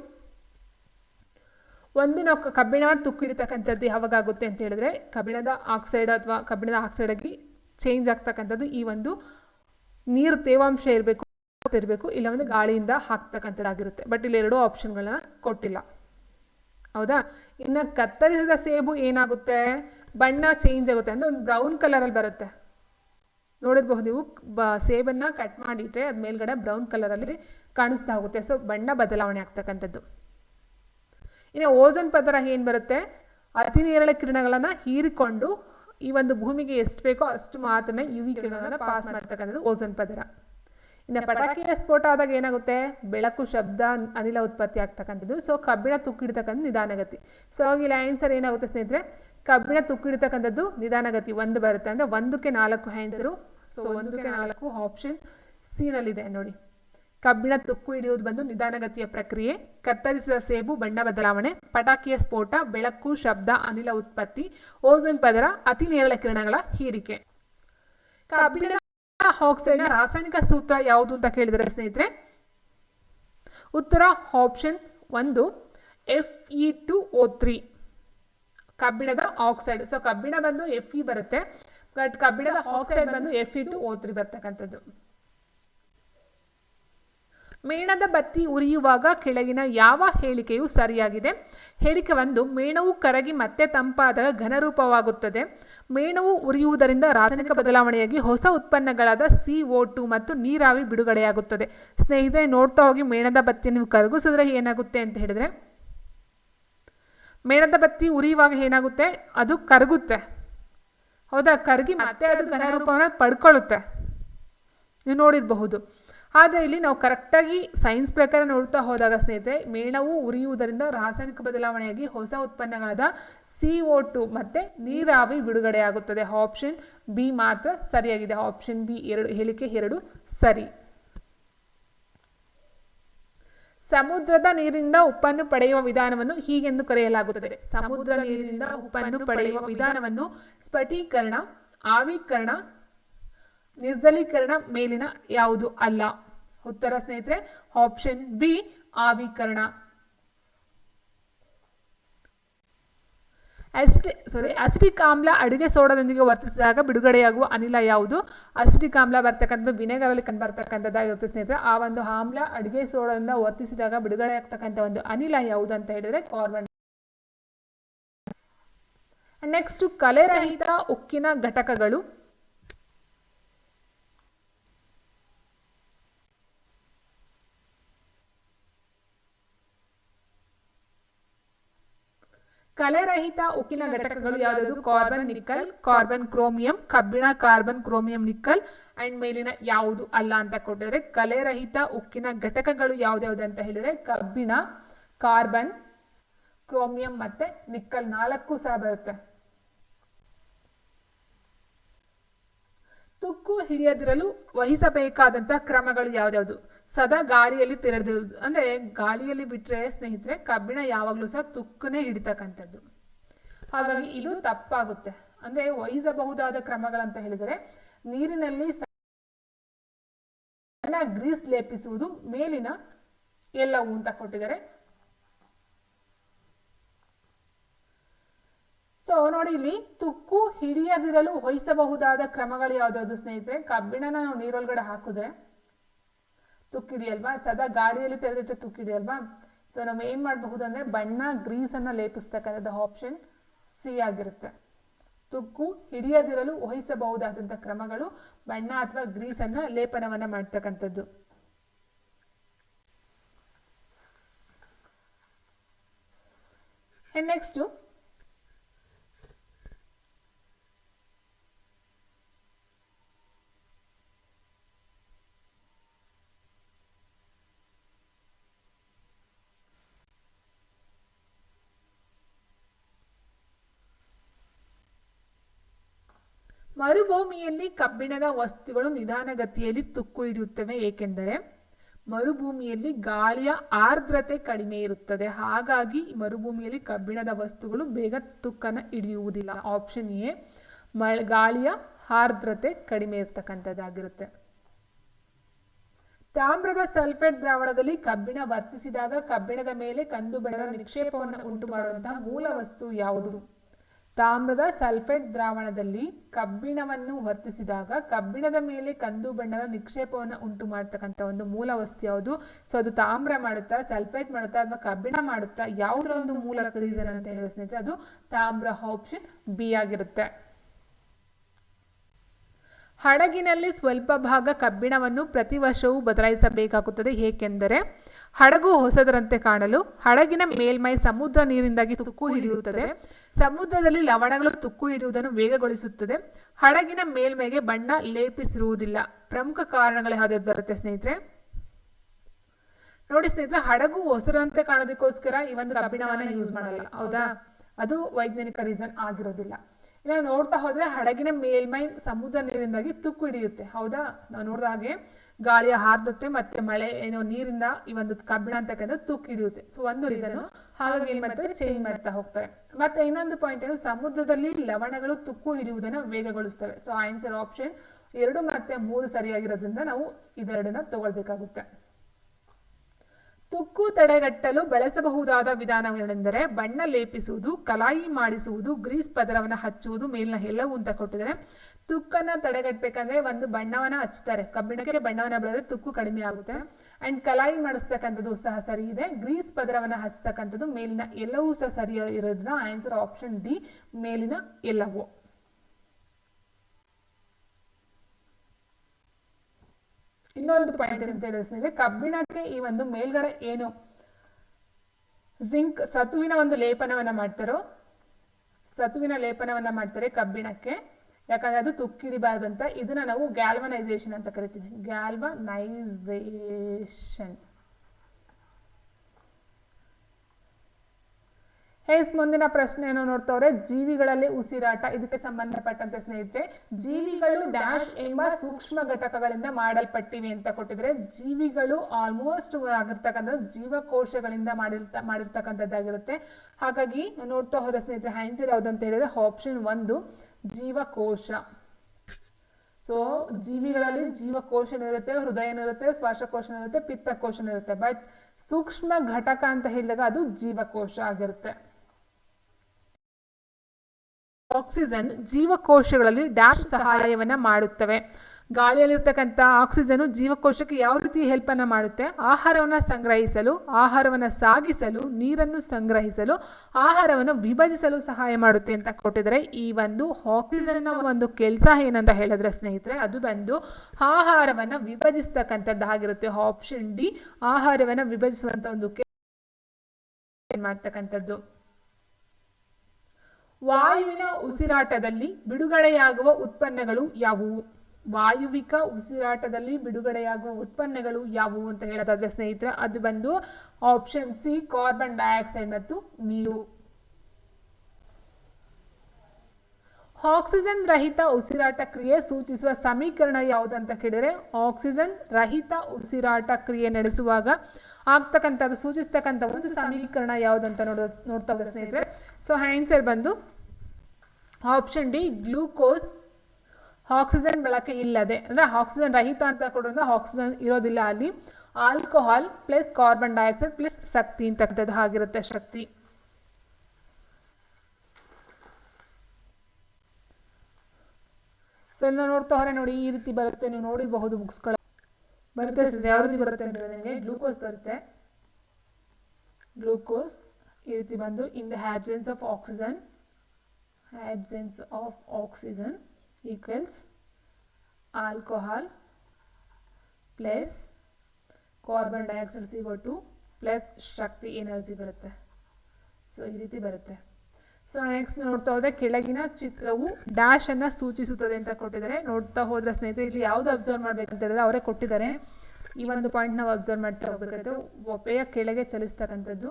ಒಂದು ನಾವು ಕಬ್ಬಿಣ ತುಕ್ಕಿಡ್ತಕ್ಕಂಥದ್ದು ಯಾವಾಗ ಆಗುತ್ತೆ ಅಂತ ಹೇಳಿದ್ರೆ ಕಬ್ಬಿಣದ ಆಕ್ಸೈಡ್ ಅಥವಾ ಕಬ್ಬಿಣದ ಆಕ್ಸೈಡ್ ಆಗಿ ಚೇಂಜ್ ಆಗ್ತಕ್ಕಂಥದ್ದು ಈ ಒಂದು ನೀರು ತೇವಾಂಶ ಇರಬೇಕು. ಇರಬೇಕು. ಇಲ್ಲ ಒಂದು ಗಾಳಿಯಿಂದ ಹಾಕ್ತಕ್ಕಂಥದ್ದಾಗಿರುತ್ತೆ. ಬಟ್ ಇಲ್ಲಿ ಎರಡೂ ಆಪ್ಷನ್ಗಳನ್ನ ಕೊಟ್ಟಿಲ್ಲ. ಹೌದಾ? ಇನ್ನು ಕತ್ತರಿಸಿದ ಸೇಬು ಏನಾಗುತ್ತೆ? ಬಣ್ಣ ಚೇಂಜ್ ಆಗುತ್ತೆ. ಅಂದರೆ ಒಂದು ಬ್ರೌನ್ ಕಲರಲ್ಲಿ ಬರುತ್ತೆ. ನೋಡಿರ್ಬಹುದು ನೀವು, ಬ, ಸೇಬನ್ನು ಕಟ್ ಮಾಡಿಟ್ರೆ ಅದು ಮೇಲ್ಗಡೆ ಬ್ರೌನ್ ಕಲರಲ್ಲಿ ಕಾಣಿಸ್ತಾ ಹೋಗುತ್ತೆ. ಸೊ ಬಣ್ಣ ಬದಲಾವಣೆ ಆಗ್ತಕ್ಕಂಥದ್ದು. ಇನ್ನು ಓಜೋನ್ ಪದರ ಏನು ಬರುತ್ತೆ? ಅತಿ ನೇರಳೆ ಕಿರಣಗಳನ್ನು ಹೀರಿಕೊಂಡು ಈ ಒಂದು ಭೂಮಿಗೆ ಎಷ್ಟು ಬೇಕೋ ಅಷ್ಟು ಮಾತ್ರ ಯು ವಿ ಕಿರಣಗಳನ್ನು ಪಾಸ್ ಮಾಡ್ತಕ್ಕಂಥದ್ದು ಓಜೋನ್ ಪದರ. ಇನ್ನು ಪಟಾಕಿಯ ಸ್ಫೋಟ ಆದಾಗ ಏನಾಗುತ್ತೆ? ಬೆಳಕು ಶಬ್ದ ಅನಿಲ ಉತ್ಪತ್ತಿ ಆಗ್ತಕ್ಕಂಥದ್ದು. ಸೊ ಕಬ್ಬಿಣ ತುಕ್ಕಿಡ್ತಕ್ಕಂಥ ನಿಧಾನಗತಿ. ಸೊ ಅವಾಗ ಇಲ್ಲಿ ಆನ್ಸರ್ ಏನಾಗುತ್ತೆ ಸ್ನೇಹಿತರೆ? ಕಬ್ಬಿಣ ತುಕ್ಕಿಡ್ತಕ್ಕಂಥದ್ದು ನಿಧಾನಗತಿ. ಒಂದು ಬರುತ್ತೆ ಅಂದರೆ ಒಂದಕ್ಕೆ ನಾಲ್ಕು ಆನ್ಸರು ಸೊ ಒಂದಕ್ಕೆ ನಾಲ್ಕು ಆಪ್ಷನ್ ಸಿನಲ್ಲಿದೆ ನೋಡಿ. ಕಬ್ಬಿಣ ತುಕ್ಕು ಹಿಡಿಯುವುದು ಬಂದು ನಿಧಾನಗತಿಯ ಪ್ರಕ್ರಿಯೆ. ಕತ್ತರಿಸಿದ ಸೇಬು ಬಣ್ಣ ಬದಲಾವಣೆ. ಪಟಾಕಿಯ ಸ್ಫೋಟ ಬೆಳಕು ಶಬ್ದ ಅನಿಲ ಉತ್ಪತ್ತಿ ಓಝೋನ್ ಪದರ ಅತಿ ನೇರಳೆ ಕಿರಣಗಳ ಹೀರಿಕೆ. ಕಬ್ಬಿಣದ ಆಕ್ಸೈಡ್ನ ರಾಸಾಯನಿಕ ಸೂತ್ರ ಯಾವುದು ಅಂತ ಕೇಳಿದರೆ ಸ್ನೇಹಿತರೆ? ಉತ್ತರ ಆಪ್ಷನ್ ಒಂದು F E two O three ಕಬ್ಬಿಣದ ಆಕ್ಸೈಡ್ ಸೊ ಕಬ್ಬಿಣ ಬಂದು ಎಫ್ ಇ ಬರುತ್ತೆ ಬಟ್ ಕಬ್ಬಿಣದ ಆಕ್ಸೈಡ್ ಬಂದು F E two O three ಬರ್ತಕ್ಕಂಥದ್ದು. ಮೇಣದ ಬತ್ತಿ ಉರಿಯುವಾಗ ಕೆಳಗಿನ ಯಾವ ಹೇಳಿಕೆಯು ಸರಿಯಾಗಿದೆ? ಹೇಳಿಕೆ ಒಂದು, ಮೇಣವು ಕರಗಿ ಮತ್ತೆ ತಂಪಾದಾಗ ಘನರೂಪವಾಗುತ್ತದೆ. ಮೇಣವು ಉರಿಯುವುದರಿಂದ ರಾಸಾಯನಿಕ ಬದಲಾವಣೆಯಾಗಿ ಹೊಸ ಉತ್ಪನ್ನಗಳಾದ ಸಿ ಓ ಟು ಮತ್ತು ನೀರಾವಿ ಬಿಡುಗಡೆಯಾಗುತ್ತದೆ. ಸ್ನೇಹಿತರೆ, ನೋಡ್ತಾ ಹೋಗಿ ಮೇಣದ ಬತ್ತಿ ನೀವು ಕರಗಿಸಿದ್ರೆ ಏನಾಗುತ್ತೆ ಅಂತ ಹೇಳಿದ್ರೆ, ಮೇಣದ ಬತ್ತಿ ಉರಿಯುವಾಗ ಏನಾಗುತ್ತೆ? ಅದು ಕರಗುತ್ತೆ. ಹೌದಾ? ಕರಗಿ ಮತ್ತೆ ಅದು ಘನರೂಪವನ್ನು ಪಡ್ಕೊಳ್ಳುತ್ತೆ. ನೀವು ನೋಡಿರಬಹುದು. ಆದರೆ ಇಲ್ಲಿ ನಾವು ಕರೆಕ್ಟಾಗಿ ಸೈನ್ಸ್ ಪ್ರಕಾರ ನೋಡ್ತಾ ಹೋದಾಗ ಸ್ನೇಹಿತರೆ, ಮೇಣವು ಉರಿಯುವುದರಿಂದ ರಾಸಾಯನಿಕ ಬದಲಾವಣೆಯಾಗಿ ಹೊಸ ಉತ್ಪನ್ನಗಳಾದ ಸಿ ಒ ಟು ಮತ್ತು ನೀರಾವಿ ಬಿಡುಗಡೆಯಾಗುತ್ತದೆ. ಆಪ್ಷನ್ ಬಿ ಮಾತ್ರ ಸರಿಯಾಗಿದೆ. ಆಪ್ಷನ್ ಬಿ ಎರಡು, ಹೇಳಿಕೆ ಎರಡು ಸರಿ. ಸಮುದ್ರದ ನೀರಿನಿಂದ ಉಪ್ಪನ್ನು ಪಡೆಯುವ ವಿಧಾನವನ್ನು ಹೀಗೆಂದು ಕರೆಯಲಾಗುತ್ತದೆ. ಸಮುದ್ರ ನೀರಿನಿಂದ ಉಪ್ಪನ್ನು ಪಡೆಯುವ ವಿಧಾನವನ್ನು ಸ್ಫಟೀಕರಣ, ಆವೀಕರಣ, ನಿರ್ಜಲೀಕರಣ ಮೇಲಿನ ಯಾವುದು ಅಲ್ಲ? ಉತ್ತರ ಸ್ನೇಹಿತರೆ ಆಪ್ಷನ್ ಬಿ ಆವೀಕರಣ. ಅಸಿಟಿ ಸಾರಿ ಅಸಿಟಿಕ್ ಆಮ್ಲ ಅಡುಗೆ ಸೋಡದೊಂದಿಗೆ ವರ್ತಿಸಿದಾಗ ಬಿಡುಗಡೆಯಾಗುವ ಅನಿಲ ಯಾವುದು? ಅಸಿಟಿಕ್ ಆಮ್ಲ ಬರ್ತಕ್ಕಂಥದ್ದು ವಿನೆಗರಲ್ಲಿ ಕಂಡು ಬರ್ತಕ್ಕಂಥದ್ದಾಗಿರುತ್ತೆ ಸ್ನೇಹಿತರೆ. ಆ ಒಂದು ಆಮ್ಲ ಅಡುಗೆ ಸೋಡಾದಿಂದ ವರ್ತಿಸಿದಾಗ ಬಿಡುಗಡೆ ಆಗ್ತಕ್ಕಂಥ ಒಂದು ಅನಿಲ ಯಾವುದು ಅಂತ ಹೇಳಿದ್ರೆ ಕಾರ್ಬನ್ ನೆಕ್ಸ್ಟ್ ಕಲೆರಹಿತ ಉಕ್ಕಿನ ಘಟಕಗಳು. ಕಲೆರಹಿತ ಉಕ್ಕಿನ ಘಟಕಗಳು ಯಾವುದು ಕಾರ್ಬನ್ ನಿಕ್ಕಲ್ ಕಾರ್ಬನ್ ಕ್ರೋಮಿಯಂ, ಕಬ್ಬಿಣ, ಕಾರ್ಬನ್ ಕ್ರೋಮಿಯಂ ನಿಕ್ಕಲ್ ಅಂಡ್ ಮೇಲಿನ ಯಾವುದು? ಅಲ್ಲ ಅಂತ ಕೊಟ್ಟಿದ್ರೆ ಕಲೆರಹಿತ ಉಕ್ಕಿನ ಘಟಕಗಳು ಯಾವ್ದ್ಯಾವ್ದು ಅಂತ ಹೇಳಿದ್ರೆ ಕಬ್ಬಿಣ, ಕಾರ್ಬನ್, ಕ್ರೋಮಿಯಂ ಮತ್ತೆ ನಿಕ್ಕಲ್ ನಾಲ್ಕು ಸಹ ಬರುತ್ತೆ. ತುಕ್ಕು ಹಿಡಿಯದಿರಲು ವಹಿಸಬೇಕಾದಂತಹ ಕ್ರಮಗಳು ಯಾವ್ದ್ಯಾವ್ದು? ಸದಾ ಗಾಳಿಯಲ್ಲಿ ತೆರೆದಿರುವುದು ಅಂದ್ರೆ ಗಾಳಿಯಲ್ಲಿ ಬಿಟ್ರೆ ಸ್ನೇಹಿತರೆ, ಕಬ್ಬಿಣ ಯಾವಾಗಲೂ ಸಹ ತುಕ್ಕನೇ ಹಿಡಿತಕ್ಕಂಥದ್ದು. ಹಾಗಾಗಿ ಇದು ತಪ್ಪಾಗುತ್ತೆ. ಅಂದ್ರೆ ವಹಿಸಬಹುದಾದ ಕ್ರಮಗಳಂತ ಹೇಳಿದರೆ, ನೀರಿನಲ್ಲಿ ಗ್ರೀಸ್ ಲೇಪಿಸುವುದು ಮೇಲಿನ ಎಲ್ಲವೂ ಅಂತ ಕೊಟ್ಟಿದ್ದಾರೆ. ಸೊ ನೋಡಿ ಇಲ್ಲಿ ತುಕ್ಕು ಹಿಡಿಯದಿರಲು ವಹಿಸಬಹುದಾದ ಕ್ರಮಗಳು ಯಾವ್ದಾದ್ರು ಸ್ನೇಹಿತರೆ? ಕಬ್ಬಿಣನ ನಾವು ನೀರೊಳಗಡೆ ಹಾಕಿದ್ರೆ ತುಕ್ಕಿಡಿಯಲ್ವಾ ಸದಾ ಗಾಳಿಯಲ್ಲಿ ತೆರೆದಿಟ್ಟು ತುಕ್ಕಿಡಿಯಲ್ವಾ ಸೊ ನಾವು ಏನ್ ಮಾಡಬಹುದು ಅಂದ್ರೆ ಬಣ್ಣ ಗ್ರೀಸ್ ಅನ್ನ ಲೇಪಿಸ್ತಕ್ಕಂಥದ್ದು ಆಪ್ಷನ್ ಸಿ ಆಗಿರುತ್ತೆ. ತುಕ್ಕು ಹಿಡಿಯದಿರಲು ವಹಿಸಬಹುದಾದಂಥ ಕ್ರಮಗಳು ಬಣ್ಣ ಅಥವಾ ಗ್ರೀಸ್ ಅನ್ನ ಲೇಪನವನ್ನ ಮಾಡ್ತಕ್ಕಂಥದ್ದು. ನೆಕ್ಸ್ಟ್ ಮರುಭೂಮಿಯಲ್ಲಿ ಕಬ್ಬಿಣದ ವಸ್ತುಗಳು ನಿಧಾನಗತಿಯಲ್ಲಿ ತುಕ್ಕು ಹಿಡಿಯುತ್ತವೆ. ಏಕೆಂದರೆ ಮರುಭೂಮಿಯಲ್ಲಿ ಗಾಳಿಯ ಆರ್ದ್ರತೆ ಕಡಿಮೆ ಇರುತ್ತದೆ. ಹಾಗಾಗಿ ಮರುಭೂಮಿಯಲ್ಲಿ ಕಬ್ಬಿಣದ ವಸ್ತುಗಳು ಬೇಗ ತುಕ್ಕನ್ನು ಹಿಡಿಯುವುದಿಲ್ಲ. ಆಪ್ಷನ್ ಎ ಮಳೆ, ಗಾಳಿಯ ಆರ್ದ್ರತೆ ಕಡಿಮೆ ಇರತಕ್ಕಂಥದ್ದಾಗಿರುತ್ತೆ. ತಾಮ್ರದ ಸಲ್ಫೇಟ್ ದ್ರಾವಣದಲ್ಲಿ ಕಬ್ಬಿಣ ವರ್ತಿಸಿದಾಗ ಕಬ್ಬಿಣದ ಮೇಲೆ ಕಂದು ಬೆಳೆದ ನಿಕ್ಷೇಪವನ್ನು ಉಂಟು ಮಾಡುವಂತಹ ಮೂಲ ವಸ್ತು ಯಾವುದು? ತಾಮ್ರದ ಸಲ್ಫೇಟ್ ದ್ರಾವಣದಲ್ಲಿ ಕಬ್ಬಿಣವನ್ನು ವರ್ತಿಸಿದಾಗ ಕಬ್ಬಿಣದ ಮೇಲೆ ಕಂದು ಬಣ್ಣದ ನಿಕ್ಷೇಪವನ್ನು ಉಂಟು ಮಾಡ್ತಕ್ಕಂಥ ಒಂದು ಮೂಲ ವಸ್ತು ಯಾವುದು? ಸೊ ಅದು ತಾಮ್ರ ಮಾಡುತ್ತಾ, ಸಲ್ಫೇಟ್ ಮಾಡುತ್ತಾ, ಅಥವಾ ಕಬ್ಬಿಣ ಮಾಡುತ್ತಾ, ಯಾವುದರ ಒಂದು ಮೂಲ ರೀಸನ್ ಅಂತ ಹೇಳಿದ್ರೆ ಸ್ನೇಹಿತರೆ, ಅದು ತಾಮ್ರ ಆಪ್ಷನ್ ಬಿ ಆಗಿರುತ್ತೆ. ಹಡಗಿನಲ್ಲಿ ಸ್ವಲ್ಪ ಭಾಗ ಕಬ್ಬಿಣವನ್ನು ಪ್ರತಿ ವರ್ಷವೂ ಬದಲಾಯಿಸಬೇಕಾಗುತ್ತದೆ. ಏಕೆಂದರೆ ಹಡಗು ಹೊಸದರಂತೆ ಕಾಣಲು ಹಡಗಿನ ಮೇಲ್ಮೈ ಸಮುದ್ರ ನೀರಿಂದಾಗಿ ತುಕ್ಕು ಹಿಡಿಯುತ್ತದೆ. ಸಮುದ್ರದಲ್ಲಿ ಲವಣಗಳು ತುಕ್ಕು ಹಿಡಿಯುವುದನ್ನು ವೇಗಗೊಳಿಸುತ್ತದೆ. ಹಡಗಿನ ಮೇಲ್ಮೈಗೆ ಬಣ್ಣ ಲೇಪಿಸಿರುವುದಿಲ್ಲ. ಪ್ರಮುಖ ಕಾರಣಗಳು ಯಾವ್ದು ಬರುತ್ತೆ ಸ್ನೇಹಿತರೆ. ನೋಡಿ ಸ್ನೇಹಿತರೆ, ಹಡಗು ಹೊಸರಂತೆ ಕಾಣೋದಕ್ಕೋಸ್ಕರ ಈ ಒಂದು ಕಬ್ಬಿಣವನ್ನ ಯೂಸ್ ಮಾಡಲ್ಲ. ಹೌದಾ? ಅದು ವೈಜ್ಞಾನಿಕ ರೀಸನ್ ಆಗಿರೋದಿಲ್ಲ. ಇನ್ನು ನೋಡ್ತಾ ಹೋದ್ರೆ ಹಡಗಿನ ಮೇಲ್ಮೈ ಸಮುದ್ರ ನೀರಿಂದಾಗಿ ತುಕ್ಕು ಹಿಡಿಯುತ್ತೆ. ಹೌದಾ? ನಾವು ನೋಡಿದ ಹಾಗೆ. ಗಾಳಿಯ ಹಾರ್ದತೆ ಮತ್ತೆ ಮಳೆ ಏನೋ ನೀರಿಂದ ಈ ಒಂದು ಕಬ್ಬಿಣ ಅಂತಕ್ಕಂಥ ತುಕ್ಕು ಹಿಡಿಯುತ್ತೆ. ಸೊ ಒಂದು ರೀಸನ್ ಹಾಗಾಗಿ ಏನ್ ಮಾಡ್ತಾರೆ ಚೇಂಜ್ ಮಾಡ್ತಾ ಹೋಗ್ತಾರೆ. ಮತ್ತೆ ಇನ್ನೊಂದು ಪಾಯಿಂಟ್ ಏನು? ಸಮುದ್ರದಲ್ಲಿ ಲವಣಗಳು ತುಕ್ಕು ಹಿಡಿಯುವುದನ್ನ ವೇಗಗೊಳಿಸ್ತವೆ. ಸೊ ಆನ್ಸರ್ ಆಪ್ಷನ್ ಎರಡು ಮತ್ತೆ ಮೂರು ಸರಿಯಾಗಿರೋದ್ರಿಂದ ನಾವು ಇದೆರಡನ್ನ ತಗೊಳ್ಬೇಕಾಗುತ್ತೆ. ತುಕ್ಕು ತಡೆಗಟ್ಟಲು ಬಳಸಬಹುದಾದ ವಿಧಾನಗಳೆಂದರೆ ಬಣ್ಣ ಲೇಪಿಸುವುದು, ಕಲಾಯಿ ಮಾಡಿಸುವುದು, ಗ್ರೀಸ್ ಪದರವನ್ನು ಹಚ್ಚುವುದು, ಮೇಲಿನ ಎಲ್ಲವೂ ಅಂತ ಕೊಟ್ಟಿದ್ದಾರೆ. ತುಕ್ಕನ್ನ ತಡೆಗಟ್ಟಬೇಕಂದ್ರೆ ಒಂದು ಬಣ್ಣವನ್ನ ಹಚ್ತಾರೆ. ಕಬ್ಬಿಣಕ್ಕೆ ಬಣ್ಣವನ್ನ ಬೆಳೆದ್ರೆ ತುಕ್ಕು ಕಡಿಮೆ ಆಗುತ್ತೆ. ಅಂಡ್ ಕಲಾಯಿ ಮಾಡಿಸ್ತಕ್ಕಂಥದ್ದು ಸಹ ಸರಿ ಇದೆ. ಗ್ರೀಸ್ ಪದರವನ್ನ ಹಚ್ತಕ್ಕಂಥದ್ದು ಮೇಲಿನ ಎಲ್ಲವೂ ಸಹ ಸರಿ ಇರೋದ್ರ ಆನ್ಸರ್ ಆಪ್ಷನ್ ಡಿ ಮೇಲಿನ ಎಲ್ಲವೂ. ಇನ್ನೊಂದು ಪಾಯಿಂಟ್ ಅಂತ ಹೇಳಿದ್ರೆ ಕಬ್ಬಿಣಕ್ಕೆ ಈ ಒಂದು ಮೇಲ್ಗಡೆ ಏನು ಜಿಂಕ್ ಸತುವಿನ ಒಂದು ಲೇಪನವನ್ನ ಮಾಡ್ತಾರೋ, ಸತುವಿನ ಲೇಪನವನ್ನ ಮಾಡ್ತಾರೆ ಕಬ್ಬಿಣಕ್ಕೆ. ಯಾಕಂದ್ರೆ ಅದು ತುಕ್ಕಿಡಿಬಾರ್ದಂತ, ಇದನ್ನ ನಾವು ಗ್ಯಾಲ್ವನೈಸೇಷನ್ ಅಂತ ಕರಿತೀವಿ ಗ್ಯಾಲ್ವನೈಸೇಷನ್ ಹೇಸ್ ಮುಂದಿನ ಪ್ರಶ್ನೆಯನ್ನು ನೋಡ್ತವ್ರೆ? ಜೀವಿಗಳಲ್ಲಿ ಉಸಿರಾಟ, ಇದಕ್ಕೆ ಸಂಬಂಧಪಟ್ಟಂತೆ ಸ್ನೇಹಿತರೆ, ಜೀವಿಗಳು ಡ್ಯಾಶ್ ಎಂಬ ಸೂಕ್ಷ್ಮ ಘಟಕಗಳಿಂದ ಮಾಡಲ್ಪಟ್ಟಿವೆ ಅಂತ ಕೊಟ್ಟಿದ್ರೆ, ಜೀವಿಗಳು ಆಲ್ಮೋಸ್ಟ್ ಆಗಿರ್ತಕ್ಕಂಥ ಜೀವಕೋಶಗಳಿಂದ ಮಾಡಿರ್ತ, ಮಾಡಿರ್ತಕ್ಕಂಥದ್ದಾಗಿರುತ್ತೆ. ಹಾಗಾಗಿ ನೋಡ್ತಾ ಹೋದ ಸ್ನೇಹಿತರೆ ಆನ್ಸರ್ ಅಂತ ಹೇಳಿದ್ರೆ ಆಪ್ಷನ್ ಒಂದು. ಜೀವಕೋಶ. ಸೊ ಜೀವಿಗಳಲ್ಲಿ ಜೀವಕೋಶನೂ ಇರುತ್ತೆ ಹೃದಯನೂ ಇರುತ್ತೆ ಶ್ವಾಸಕೋಶನೂ ಇರುತ್ತೆ ಪಿತ್ತಕೋಶನೂ ಇರುತ್ತೆ. ಬಟ್ ಸೂಕ್ಷ್ಮ ಘಟಕ ಅಂತ ಹೇಳಿದಾಗ ಅದು ಜೀವಕೋಶ ಆಗಿರುತ್ತೆ. ಆಕ್ಸಿಜನ್ ಜೀವಕೋಶಗಳಲ್ಲಿ ಡ್ಯಾಶ್ ಸಹಾಯವನ್ನ ಮಾಡುತ್ತವೆ. ಗಾಳಿಯಲ್ಲಿರ್ತಕ್ಕಂಥ ಆಕ್ಸಿಜನ್ ಜೀವಕೋಶಕ್ಕೆ ಯಾವ ರೀತಿ ಹೆಲ್ಪನ್ನು ಮಾಡುತ್ತೆ? ಆಹಾರವನ್ನು ಸಂಗ್ರಹಿಸಲು, ಆಹಾರವನ್ನು ಸಾಗಿಸಲು, ನೀರನ್ನು ಸಂಗ್ರಹಿಸಲು, ಆಹಾರವನ್ನು ವಿಭಜಿಸಲು ಸಹಾಯ ಮಾಡುತ್ತೆ ಅಂತ ಕೊಟ್ಟಿದ್ದಾರೆ. ಈ ಒಂದು ಆಕ್ಸಿಜನ್ನ ಒಂದು ಕೆಲಸ ಏನಂತ ಹೇಳಿದ್ರೆ ಸ್ನೇಹಿತರೆ, ಅದು ಬಂದು ಆಹಾರವನ್ನು ವಿಭಜಿಸ್ತಕ್ಕಂಥದ್ದಾಗಿರುತ್ತೆ ಆಪ್ಷನ್ ಡಿ, ಆಹಾರವನ್ನು ವಿಭಜಿಸುವಂಥ ಒಂದು ಮಾಡ್ತಕ್ಕಂಥದ್ದು? ವಾಯುವಿನ ಉಸಿರಾಟದಲ್ಲಿ ಬಿಡುಗಡೆಯಾಗುವ ಉತ್ಪನ್ನಗಳು ಯಾವುವು? ವಾಯುವಿಕ ಉಸಿರಾಟದಲ್ಲಿ ಬಿಡುಗಡೆಯಾಗುವ ಉತ್ಪನ್ನಗಳು ಯಾವುವು ಅಂತ ಹೇಳೋದಾದ್ರೆ ಸ್ನೇಹಿತರೆ, ಅದು ಬಂದು ಆಪ್ಷನ್ ಸಿ ಕಾರ್ಬನ್ ಡೈಆಕ್ಸೈಡ್ ಮತ್ತು ನೀರು. ಆಕ್ಸಿಜನ್ ರಹಿತ ಉಸಿರಾಟ ಕ್ರಿಯೆ ಸೂಚಿಸುವ ಸಮೀಕರಣ ಯಾವುದು ಅಂತ ಕೇಳಿದರೆ ಆಕ್ಸಿಜನ್ ರಹಿತ ಉಸಿರಾಟ ಕ್ರಿಯೆ ನಡೆಸುವಾಗ ಆಗ್ತಕ್ಕಂಥದ್ದು, ಸೂಚಿಸ್ತಕ್ಕಂಥ ಒಂದು ಸಮೀಕರಣ ಯಾವುದಂತ ನೋಡ, ನೋಡ್ತಾ ಸ್ನೇಹಿತರೆ. ಸೊ ಆನ್ಸರ್ ಬಂದು ಆಪ್ಷನ್ ಡಿ ಗ್ಲೂಕೋಸ್ ಆಕ್ಸಿಜನ್ ಬಳಕೆ ಇಲ್ಲದೆ, ಅಂದರೆ ಆಕ್ಸಿಜನ್ ರಹಿತ ಅಂತ ಕೊಡೋದ್ರಿಂದ ಆಕ್ಸಿಜನ್ ಇರೋದಿಲ್ಲ ಅಲ್ಲಿ. Alcohol plus carbon dioxide plus ಶಕ್ತಿ ಅಂತಕ್ಕಂಥದ್ದು ಆಗಿರುತ್ತೆ ಶಕ್ತಿ. ಸೊ ಎಲ್ಲ ನೋಡ್ತಾ ಹೊರೆ ನೋಡಿ, ಈ ರೀತಿ ಬರುತ್ತೆ. ನೀವು ನೋಡಿರಬಹುದು ಬುಕ್ಸ್ಗಳ. ಬರುತ್ತೆ ಯಾವ ರೀತಿ ಬರುತ್ತೆ ಅಂದರೆ ನಿಮಗೆ ಗ್ಲೂಕೋಸ್ ಬರುತ್ತೆ. ಗ್ಲೂಕೋಸ್ ಈ ರೀತಿ ಬಂದು in the absence of oxygen absence of oxygen equals alcohol plus carbon dioxide C O two plus Shakti energy ಬರುತ್ತೆ. ಸೊ ಈ ರೀತಿ ಬರುತ್ತೆ. ಸೊ ನೆಕ್ಸ್ಟ್ ನೋಡ್ತಾ ಹೋದ್ರೆ ಕೆಳಗಿನ ಚಿತ್ರವು ಡ್ಯಾಶ್ ಅನ್ನು ಸೂಚಿಸುತ್ತದೆ ಅಂತ ಕೊಟ್ಟಿದ್ದಾರೆ. ನೋಡ್ತಾ ಹೋದರೆ ಸ್ನೇಹಿತರೆ, ಇಲ್ಲಿ ಯಾವ್ದು ಅಬ್ಸರ್ವ್ ಮಾಡ್ಬೇಕಂತ ಹೇಳಿದ್ರೆ ಅವರೇ ಕೊಟ್ಟಿದ್ದಾರೆ. ಈ ಒಂದು ಪಾಯಿಂಟ್ ನಾವು ಅಬ್ಸರ್ವ್ ಮಾಡ್ತಾ ಹೋಗ್ಬೇಕಾದ್ರೆ ಒಪೆಯ ಕೆಳಗೆ ಚಲಿಸ್ತಕ್ಕಂಥದ್ದು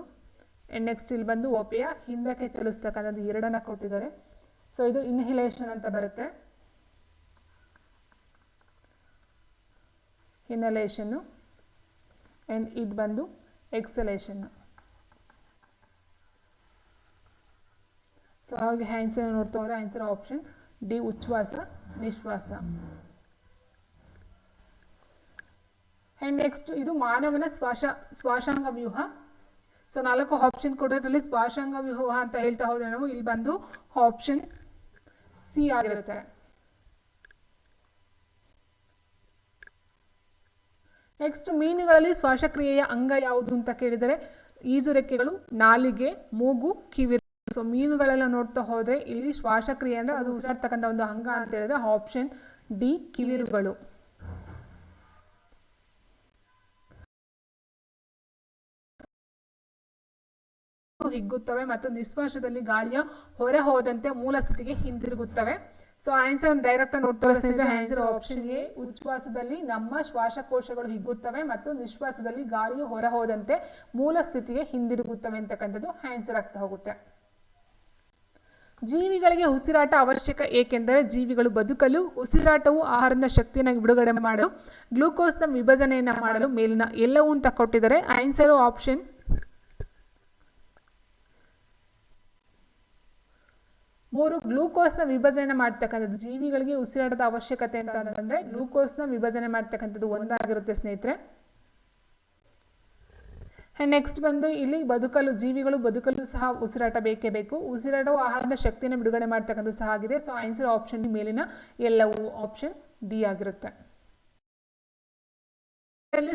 ನೆಕ್ಸ್ಟ್ ಇಲ್ಲಿ ಬಂದು ಒಪೆಯ ಹಿಂದಕ್ಕೆ ಚಲಿಸ್ತಕ್ಕಂಥದ್ದು ಎರಡನ್ನ ಕೊಟ್ಟಿದ್ದಾರೆ. ಸೊ ಇದು ಇನ್ಹಿಲೇಷನ್ ಅಂತ ಬರುತ್ತೆ. ಇನ್ಹಲೇಷನ್ನು ಆ್ಯಂಡ್ ಇದು ಬಂದು ಎಕ್ಸಲೇಷನ್ನು ಸೊ ಹಾಗೆ ಆನ್ಸರ್ ನೋಡ್ತಾ ಹೋದರೆ ಆನ್ಸರ್ ಆಪ್ಷನ್ ಡಿ ಉಚ್ಛ್ವಾಸ, ನಿಶ್ವಾಸ. ಆ್ಯಂಡ್ ನೆಕ್ಸ್ಟ್ ಇದು ಮಾನವನ ಶ್ವಾಸ, ಶ್ವಾಸಾಂಗ ವ್ಯೂಹ. ಸೊ ನಾಲ್ಕು ಆಪ್ಷನ್ ಕೊಡೋದ್ರಲ್ಲಿ ಶ್ವಾಸಾಂಗ ವ್ಯೂಹ ಅಂತ ಹೇಳ್ತಾ ಹೋದ್ರೆ ನಾವು ಇಲ್ಲಿ ಬಂದು ಆಪ್ಷನ್ ಸಿ ಆಗಿರುತ್ತೆ. ನೆಕ್ಸ್ಟ್ ಮೀನುಗಳಲ್ಲಿ ಶ್ವಾಸಕ್ರಿಯೆಯ ಅಂಗ ಯಾವುದು ಅಂತ ಕೇಳಿದರೆ, ಈಜುರೆಕ್ಕೆಗಳು, ನಾಲಿಗೆ, ಮೂಗು ಕಿವಿ ಸೊ ಮೀನುಗಳೆಲ್ಲ ನೋಡ್ತಾ ಹೋದರೆ ಇಲ್ಲಿ ಶ್ವಾಸಕ್ರಿಯೆ ಅಂದ್ರೆ ಅದು ಉಸಿರಾಡ್ತಕ್ಕಂಥ ಒಂದು ಅಂಗ ಅಂತ ಹೇಳಿದ್ರೆ ಆಪ್ಷನ್ ಡಿ ಕಿವಿರುಗಳು. ಹಿಗ್ಗುತ್ತವೆ ಮತ್ತು ನಿಶ್ವಾಸದಲ್ಲಿ ಗಾಳಿಯ ಹೊರೆ ಹೋದಂತೆ ಮೂಲ ಸ್ಥಿತಿಗೆ ಹಿಂದಿರುಗುತ್ತವೆ. ಸೊ ಆನ್ಸರ್ ಡೈರೆಕ್ಟ್ ನೋಡ್ತಾ ಆನ್ಸರ್ ಆಪ್ಷನ್ ಎ ಉಚ್ಛ್ವಾಸದಲ್ಲಿ ನಮ್ಮ ಶ್ವಾಸಕೋಶಗಳು ಹಿಗ್ಗುತ್ತವೆ ಮತ್ತು ನಿಶ್ವಾಸದಲ್ಲಿ ಗಾಳಿಯು ಹೊರ ಹೋದಂತೆ ಮೂಲ ಸ್ಥಿತಿಗೆ ಹಿಂದಿರುಗುತ್ತವೆ ಅಂತಕ್ಕಂಥದ್ದು ಆನ್ಸರ್ ಆಗ್ತಾ ಹೋಗುತ್ತೆ. ಜೀವಿಗಳಿಗೆ ಉಸಿರಾಟ ಅವಶ್ಯಕ ಏಕೆಂದರೆ ಜೀವಿಗಳು ಬದುಕಲು ಉಸಿರಾಟವು ಆಹಾರದ ಶಕ್ತಿಯನ್ನು ಬಿಡುಗಡೆ ಮಾಡಲು ಗ್ಲೂಕೋಸ್ನ ವಿಭಜನೆಯನ್ನು ಮಾಡಲು ಮೇಲಿನ ಎಲ್ಲವೂ ಅಂತ ಕೊಟ್ಟಿದ್ದಾರೆ. ಆನ್ಸರ್ ಆಪ್ಷನ್ ಮೂರು ಗ್ಲೂಕೋಸ್ನ ವಿಭಜನೆ ಮಾಡ್ತಕ್ಕಂಥದ್ದು, ಜೀವಿಗಳಿಗೆ ಉಸಿರಾಟದ ಅವಶ್ಯಕತೆ ಅಂತ ಅಂತಂದ್ರೆ ಗ್ಲೂಕೋಸ್ನ ವಿಭಜನೆ ಮಾಡ್ತಕ್ಕಂಥದ್ದು ಒಂದಾಗಿರುತ್ತೆ ಸ್ನೇಹಿತರೆ. ನೆಕ್ಸ್ಟ್ ಬಂದು ಇಲ್ಲಿ ಬದುಕಲು, ಜೀವಿಗಳು ಬದುಕಲು ಸಹ ಉಸಿರಾಟ ಬೇಕೇ ಬೇಕು. ಉಸಿರಾಟವು ಆಹಾರದ ಶಕ್ತಿಯನ್ನು ಬಿಡುಗಡೆ ಮಾಡ್ತಕ್ಕಂಥ ಸಹ ಆಗಿದೆ. ಸೊ ಆನ್ಸರ್ ಆಪ್ಷನ್ ಮೇಲಿನ ಎಲ್ಲವೂ ಆಪ್ಷನ್ ಡಿ ಆಗಿರುತ್ತೆ.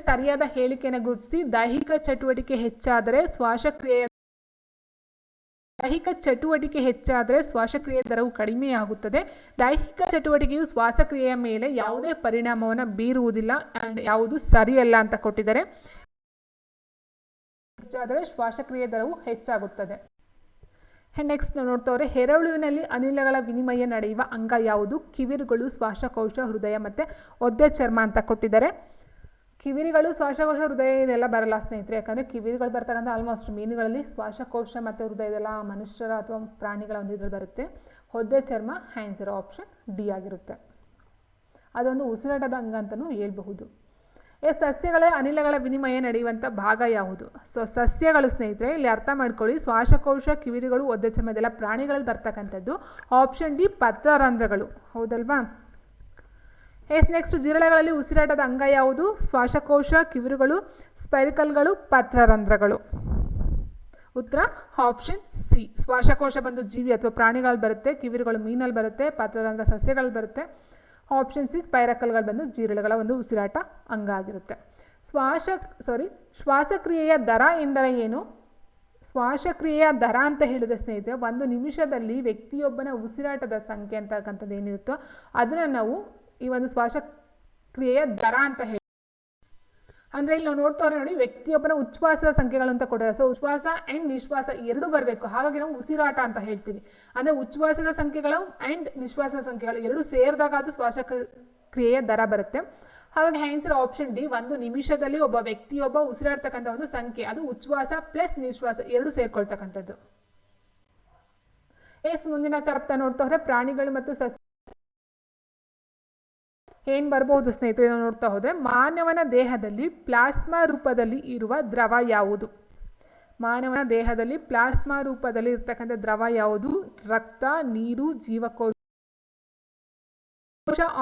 ಸರಿಯಾದ ಹೇಳಿಕೆಯನ್ನು ಗುರುತಿಸಿ, ದೈಹಿಕ ಚಟುವಟಿಕೆ ಹೆಚ್ಚಾದರೆ ಶ್ವಾಸಕ್ರಿಯೆಯ ದೈಹಿಕ ಚಟುವಟಿಕೆ ಹೆಚ್ಚಾದರೆ ಶ್ವಾಸಕ್ರಿಯೆ ದರವು ಕಡಿಮೆಯಾಗುತ್ತದೆ. ದೈಹಿಕ ಚಟುವಟಿಕೆಯು ಶ್ವಾಸಕ್ರಿಯೆಯ ಮೇಲೆ ಯಾವುದೇ ಪರಿಣಾಮವನ್ನು ಬೀರುವುದಿಲ್ಲ ಆ್ಯಂಡ್ ಯಾವುದು ಸರಿಯಲ್ಲ ಅಂತ ಕೊಟ್ಟಿದ್ದಾರೆ. ಹೆಚ್ಚಾದರೆ ಶ್ವಾಸಕ್ರಿಯೆ ದರವು ಹೆಚ್ಚಾಗುತ್ತದೆ. ನೆಕ್ಸ್ಟ್ ನಾವು ನೋಡ್ತವ್ರೆ, ಹೆರಳುವಿನಲ್ಲಿ ಅನಿಲಗಳ ವಿನಿಮಯ ನಡೆಯುವ ಅಂಗ ಯಾವುದು? ಕಿವಿರುಗಳು, ಶ್ವಾಸಕೋಶ, ಹೃದಯ ಮತ್ತು ಒದ್ದೆ ಚರ್ಮ ಅಂತ ಕೊಟ್ಟಿದ್ದಾರೆ. ಕಿವಿರಿಗಳು ಶ್ವಾಸಕೋಶ ಹೃದಯ ಇದೆಲ್ಲ ಬರಲ್ಲ ಸ್ನೇಹಿತರೆ. ಯಾಕಂದರೆ ಕಿವಿರಿಗಳು ಬರ್ತಕ್ಕಂಥ ಆಲ್ಮೋಸ್ಟ್ ಮೀನುಗಳಲ್ಲಿ ಶ್ವಾಸಕೋಶ ಮತ್ತು ಹೃದಯ ಇದೆಲ್ಲ ಮನುಷ್ಯರ ಅಥವಾ ಪ್ರಾಣಿಗಳ ಒಂದು ಇದ್ರಲ್ಲಿ ಬರುತ್ತೆ. ಹೊದ್ದೆ, ಚರ್ಮ ಹ್ಯಾಂಡ್ಸರ್ ಆಪ್ಷನ್ ಡಿ ಆಗಿರುತ್ತೆ. ಅದೊಂದು ಉಸಿರಾಟದ ಅಂಗ ಅಂತಲೂ ಹೇಳ್ಬಹುದು. ಎ, ಸಸ್ಯಗಳೇ ಅನಿಲಗಳ ವಿನಿಮಯ ನಡೆಯುವಂಥ ಭಾಗ ಯಾವುದು? ಸೊ ಸಸ್ಯಗಳು ಸ್ನೇಹಿತರೆ, ಇಲ್ಲಿ ಅರ್ಥ ಮಾಡ್ಕೊಳ್ಳಿ. ಶ್ವಾಸಕೋಶ, ಕಿವಿರಿಗಳು, ಒದ್ದೆ, ಚರ್ಮ ಇದೆಲ್ಲ ಪ್ರಾಣಿಗಳಲ್ಲಿ ಬರ್ತಕ್ಕಂಥದ್ದು. ಆಪ್ಷನ್ ಡಿ ಪತ್ರರಂಧ್ರಗಳು ಹೌದಲ್ವಾ? ಎಸ್ ನೆಕ್ಸ್ಟ್ ಜಿರಳೆಗಳಲ್ಲಿ ಉಸಿರಾಟದ ಅಂಗ ಯಾವುದು? ಶ್ವಾಸಕೋಶ, ಕಿವಿರುಗಳು, ಸ್ಪೈರಿಕಲ್ಗಳು, ಪತ್ರರಂಧ್ರಗಳು. ಉತ್ತರ ಆಪ್ಷನ್ ಸಿ ಶ್ವಾಸಕೋಶ ಬಂದು ಜೀವಿ ಅಥವಾ ಪ್ರಾಣಿಗಳಲ್ಲಿ ಬರುತ್ತೆ, ಕಿವಿರುಗಳು ಮೀನಲ್ಲಿ ಬರುತ್ತೆ, ಪತ್ರರಂಧ್ರ ಸಸ್ಯಗಳಲ್ಲಿ ಬರುತ್ತೆ. ಆಪ್ಷನ್ ಸಿ ಸ್ಪೈರಕಲ್ಗಳು ಬಂದು ಜಿರಳೆಗಳ ಒಂದು ಉಸಿರಾಟ ಅಂಗ ಆಗಿರುತ್ತೆ. ಶ್ವಾಸ ಸಾರಿ ಶ್ವಾಸಕ್ರಿಯೆಯ ದರ ಎಂದರೆ ಏನು? ಶ್ವಾಸಕ್ರಿಯೆಯ ದರ ಅಂತ ಹೇಳಿದ ಸ್ನೇಹಿತರೆ, ಒಂದು ನಿಮಿಷದಲ್ಲಿ ವ್ಯಕ್ತಿಯೊಬ್ಬನ ಉಸಿರಾಟದ ಸಂಖ್ಯೆ ಅಂತಕ್ಕಂಥದ್ದು ಏನಿರುತ್ತೋ ಅದನ್ನು ನಾವು ಈ ಒಂದು ಶ್ವಾಸಕ್ರಿಯೆಯ ದರ ಅಂತ ಹೇಳಿ. ಅಂದರೆ ಇಲ್ಲಿ ನಾವು ನೋಡ್ತಾವ್ರೆ ನೋಡಿ, ವ್ಯಕ್ತಿಯೊಬ್ಬನ ಉಚ್ಛ್ವಾಸದ ಸಂಖ್ಯೆಗಳು ಅಂತ ಕೊಟ್ಟಿದ್ದಾರೆ ಸೊ ಉಚ್ಛ್ವಾಸ ಆ್ಯಂಡ್ ನಿಶ್ವಾಸ ಎರಡು ಬರಬೇಕು. ಹಾಗಾಗಿ ನಾವು ಉಸಿರಾಟ ಅಂತ ಹೇಳ್ತೀವಿ. ಅಂದರೆ ಉಚ್ಛ್ವಾಸದ ಸಂಖ್ಯೆಗಳು ಆ್ಯಂಡ್ ನಿಶ್ವಾಸದ ಸಂಖ್ಯೆಗಳು ಎರಡು ಸೇರಿದಾಗ ಅದು ಶ್ವಾಸ ಕ್ರಿಯೆಯ ದರ ಬರುತ್ತೆ. ಹಾಗಾಗಿ ಆನ್ಸರ್ ಆಪ್ಷನ್ ಡಿ, ಒಂದು ನಿಮಿಷದಲ್ಲಿ ಒಬ್ಬ ವ್ಯಕ್ತಿಯೊಬ್ಬ ಉಸಿರಾಡ್ತಕ್ಕಂಥ ಒಂದು ಸಂಖ್ಯೆ. ಅದು ಉಚ್ಛ್ವಾಸ ಪ್ಲಸ್ ನಿಶ್ವಾಸ ಎರಡು ಸೇರ್ಕೊಳ್ತಕ್ಕಂಥದ್ದು. ಎಸ್, ಮುಂದಿನ ಚರ್ಪ್ತ ನೋಡ್ತಾ ಪ್ರಾಣಿಗಳು ಮತ್ತು ಸಸ್ಯ ಏನು ಬರ್ಬೋದು ಸ್ನೇಹಿತರೆ ನಾವು ನೋಡ್ತಾ ಹೋದರೆ ಮಾನವನ ದೇಹದಲ್ಲಿ ಪ್ಲಾಸ್ಮಾ ರೂಪದಲ್ಲಿ ಇರುವ ದ್ರವ ಯಾವುದು? ಮಾನವನ ದೇಹದಲ್ಲಿ ಪ್ಲಾಸ್ಮಾ ರೂಪದಲ್ಲಿ ಇರ್ತಕ್ಕಂಥ ದ್ರವ ಯಾವುದು? ರಕ್ತ, ನೀರು, ಜೀವಕೋಶ.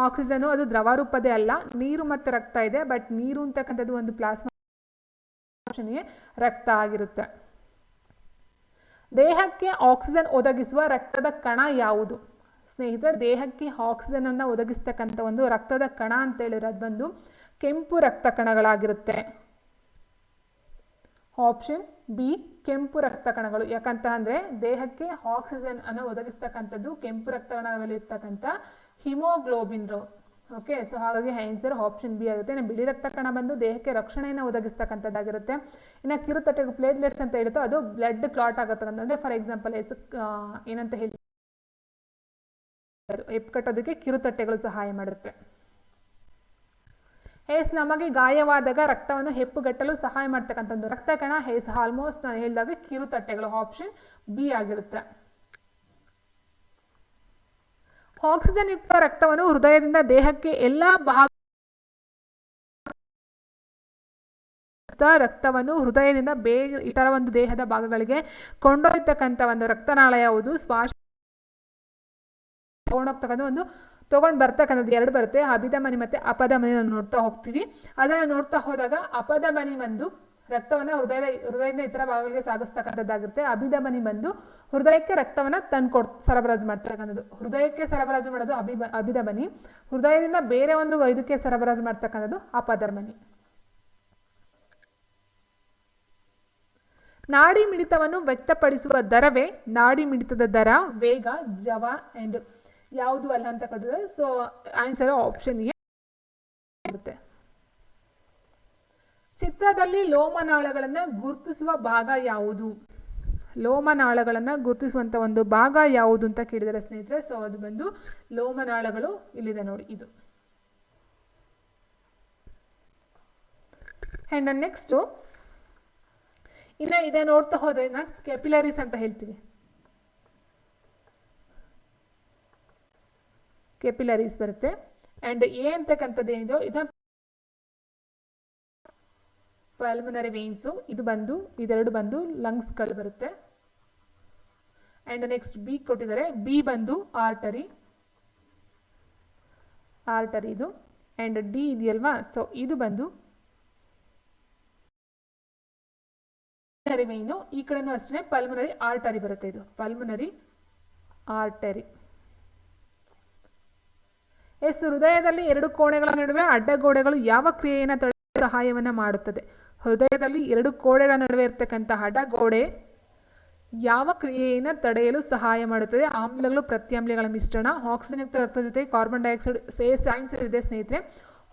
ಆಕ್ಸಿಜನ್, ಅದು ದ್ರವ ರೂಪದೇ ಅಲ್ಲ, ನೀರು ಮತ್ತು ರಕ್ತ ಇದೆ, ಬಟ್ ನೀರು ಅಂತಕ್ಕಂಥದ್ದು ಒಂದು ಪ್ಲಾಸ್ಮಾ ರಕ್ತ ಆಗಿರುತ್ತೆ. ದೇಹಕ್ಕೆ ಆಕ್ಸಿಜನ್ ಒದಗಿಸುವ ರಕ್ತದ ಕಣ ಯಾವುದು? ಸ್ನೇಹಿತರೆ, ದೇಹಕ್ಕೆ ಆಕ್ಸಿಜನ್ ಅನ್ನು ಒದಗಿಸ್ತಕ್ಕಂಥ ಒಂದು ರಕ್ತದ ಕಣ ಅಂತ ಹೇಳಿದ್ರೆ ಅದು ಬಂದು ಕೆಂಪು ರಕ್ತ ಕಣಗಳಾಗಿರುತ್ತೆ. ಆಪ್ಷನ್ ಬಿ ಕೆಂಪು ರಕ್ತ ಕಣಗಳು. ಯಾಕಂತ ಅಂದರೆ ದೇಹಕ್ಕೆ ಆಕ್ಸಿಜನ್ ಅನ್ನು ಒದಗಿಸ್ತಕ್ಕಂಥದ್ದು ಕೆಂಪು ರಕ್ತ ಕಣಗಳಲ್ಲಿ ಇರ್ತಕ್ಕಂಥ ಹಿಮೋಗ್ಲೋಬಿನ್ ಓಕೆ ಸೊ ಹಾಗಾಗಿ ಆನ್ಸರ್ ಆಪ್ಷನ್ ಬಿ ಆಗುತ್ತೆ. ಇನ್ನು ಬಿಳಿ ರಕ್ತ ಕಣ ಬಂದು ದೇಹಕ್ಕೆ ರಕ್ಷಣೆಯನ್ನು ಒದಗಿಸ್ತಕ್ಕಂಥದ್ದಾಗಿರುತ್ತೆ. ಇನ್ನು ಕಿರುತಟ್ಟೆ ಪ್ಲೇಟ್ಲೆಟ್ಸ್ ಅಂತ ಹೇಳುತ್ತೋ ಅದು ಬ್ಲಡ್ ಕ್ಲಾಟ್ ಆಗುತ್ತೆ. ಅಂದರೆ ಫಾರ್ ಎಕ್ಸಾಂಪಲ್ ಎಸ್ ಏನಂತ ಹೇಳಿ ಎಪ್ ಕಟ್ಟೋದಕ್ಕೆ ಕಿರುತಟ್ಟೆಗಳು ಸಹಾಯ ಮಾಡುತ್ತೆ. ಹೇಸ್ ನಮಗೆ ಗಾಯವಾದಾಗ ರಕ್ತವನ್ನು ಹೆಪ್ಪುಗಟ್ಟಲು ಸಹಾಯ ಮಾಡ್ತಕ್ಕಂಥದ್ದು. ರಕ್ತ ಕಣ, ಹೇಸ್ ಆಲ್ಮೋಸ್ಟ್ ನಾನು ಹೇಳಿದಾಗ ಕಿರುತಟ್ಟೆಗಳು ಆಪ್ಷನ್ ಬಿ ಆಗಿರುತ್ತೆ. ಆಕ್ಸಿಜನ್ ಯುಕ್ತ ರಕ್ತವನ್ನು ಹೃದಯದಿಂದ ದೇಹಕ್ಕೆ ಎಲ್ಲ ಭಾಗ ರಕ್ತವನ್ನು ಹೃದಯದಿಂದ ಬೇಗ ಇತರ ಒಂದು ದೇಹದ ಭಾಗಗಳಿಗೆ ಕೊಂಡೊಯ್ತಕ್ಕಂಥ ಒಂದು ರಕ್ತನಾಳ ಯಾವುದು? ಶ್ವಾಸ ತೊಗೊಂಡೋಗ್ತಕ್ಕಂಥ ಒಂದು ತೊಗೊಂಡು ಬರ್ತಕ್ಕಂಥದ್ದು. ಎರಡು ಬರುತ್ತೆ. ಅಭಿಧಮನಿ ಮತ್ತು ಅಪಧಮನಿ ನಾವು ನೋಡ್ತಾ ಹೋಗ್ತೀವಿ. ಅದನ್ನು ನೋಡ್ತಾ ಹೋದಾಗ ಅಪಧಮನಿ ಬಂದು ರಕ್ತವನ್ನು ಹೃದಯದ, ಹೃದಯದಿಂದ ಇತರ ಭಾಗಗಳಿಗೆ ಸಾಗಿಸ್ತಕ್ಕಂಥದ್ದಾಗಿರುತ್ತೆ ಅಭಿಧಮನಿ ಬಂದು ಹೃದಯಕ್ಕೆ ರಕ್ತವನ್ನು ತಂದ್ಕೊಡ್ ಸರಬರಾಜು ಮಾಡ್ತಕ್ಕಂಥದ್ದು. ಹೃದಯಕ್ಕೆ ಸರಬರಾಜು ಮಾಡೋದು ಅಭಿಬ ಮನಿ. ಹೃದಯದಿಂದ ಬೇರೆ ಒಂದು ವೈದ್ಯಕ್ಕೆ ಸರಬರಾಜು ಮಾಡ್ತಕ್ಕಂಥದ್ದು ಅಪಧಮನಿ ನಾಡಿ ಮಿಡಿತವನ್ನು ವ್ಯಕ್ತಪಡಿಸುವ ದರವೇ ನಾಡಿ ಮಿಡಿತದ ದರ, ವೇಗ, ಜವ ಆ್ಯಂಡ್ ಯಾವುದು ಅಲ್ಲ ಅಂತ ಕೊಟ್ಟಿದ್ದಾರೆ ಸೊ ಆನ್ಸರ್ ಆಪ್ಷನ್ ಎ ಬರುತ್ತೆ. ಚಿತ್ರದಲ್ಲಿ ಲೋಮನಾಳಗಳನ್ನು ಗುರುತಿಸುವ ಭಾಗ ಯಾವುದು? ಲೋಮನಾಳಗಳನ್ನು ಗುರುತಿಸುವಂಥ ಒಂದು ಭಾಗ ಯಾವುದು ಅಂತ ಕೇಳಿದರೆ ಸ್ನೇಹಿತರೆ ಸೊ ಅದು ಬಂದು ಲೋಮನಾಳಗಳು ಇಲ್ಲಿದೆ ನೋಡಿ ಇದು. ಆ್ಯಂಡ್ ನೆಕ್ಸ್ಟು ಇನ್ನು ಇದೆ ನೋಡ್ತಾ ಹೋದ್ರೆ ನಾ ಕೆಪಿಲರೀಸ್ ಅಂತ ಹೇಳ್ತೀವಿ. ಕೆಪಿಲರೀಸ್ ಬರುತ್ತೆ. ಆ್ಯಂಡ್ ಎ ಅಂತಕ್ಕಂಥದ್ದು ಏನಿದೆ ಇದು ಪಲ್ಮನರಿ ವೇನ್ಸು ಇದು ಬಂದು, ಇದೆರಡು ಬಂದು ಲಂಗ್ಸ್ಗಳು ಬರುತ್ತೆ. ಆ್ಯಂಡ್ ನೆಕ್ಸ್ಟ್ ಬಿ ಕೊಟ್ಟಿದ್ದಾರೆ. ಬಿ ಬಂದು ಆರ್ಟರಿ ಆರ್ಟರಿ ಇದು. ಆ್ಯಂಡ್ ಡಿ ಇದೆಯಲ್ವಾ? ಸೊ ಇದು ಬಂದು ವೇನು ಈ ಕಡೆನೂ ಅಷ್ಟೇ ಪಲ್ಮನರಿ ಆರ್ಟರಿ ಬರುತ್ತೆ ಇದು. ಪಲ್ಮನರಿ ಆರ್ಟರಿ ಎಸ್ ಹೃದಯದಲ್ಲಿ ಎರಡು ಕೋಣೆಗಳ ನಡುವೆ ಅಡ್ಡಗೋಡೆಗಳು ಯಾವ ಕ್ರಿಯೆಯನ್ನು ತಡೆ ಸಹಾಯವನ್ನು ಮಾಡುತ್ತದೆ. ಹೃದಯದಲ್ಲಿ ಎರಡು ಕೋಣೆಗಳ ನಡುವೆ ಇರತಕ್ಕಂಥ ಅಡ್ಡಗೋಡೆ ಯಾವ ಕ್ರಿಯೆಯನ್ನು ತಡೆಯಲು ಸಹಾಯ ಮಾಡುತ್ತದೆ? ಆಮ್ಲಗಳು, ಪ್ರತ್ಯಾಮ್ಲಗಳ ಮಿಶ್ರಣ ಆಕ್ಸಿಜನ್ ಯುಕ್ತ ರಕ್ತದ ಜೊತೆ ಕಾರ್ಬನ್ ಡೈಆಕ್ಸೈಡ್ ಸೇ ಸೈನ್ಸ್ ಇದೆ ಸ್ನೇಹಿತರೆ.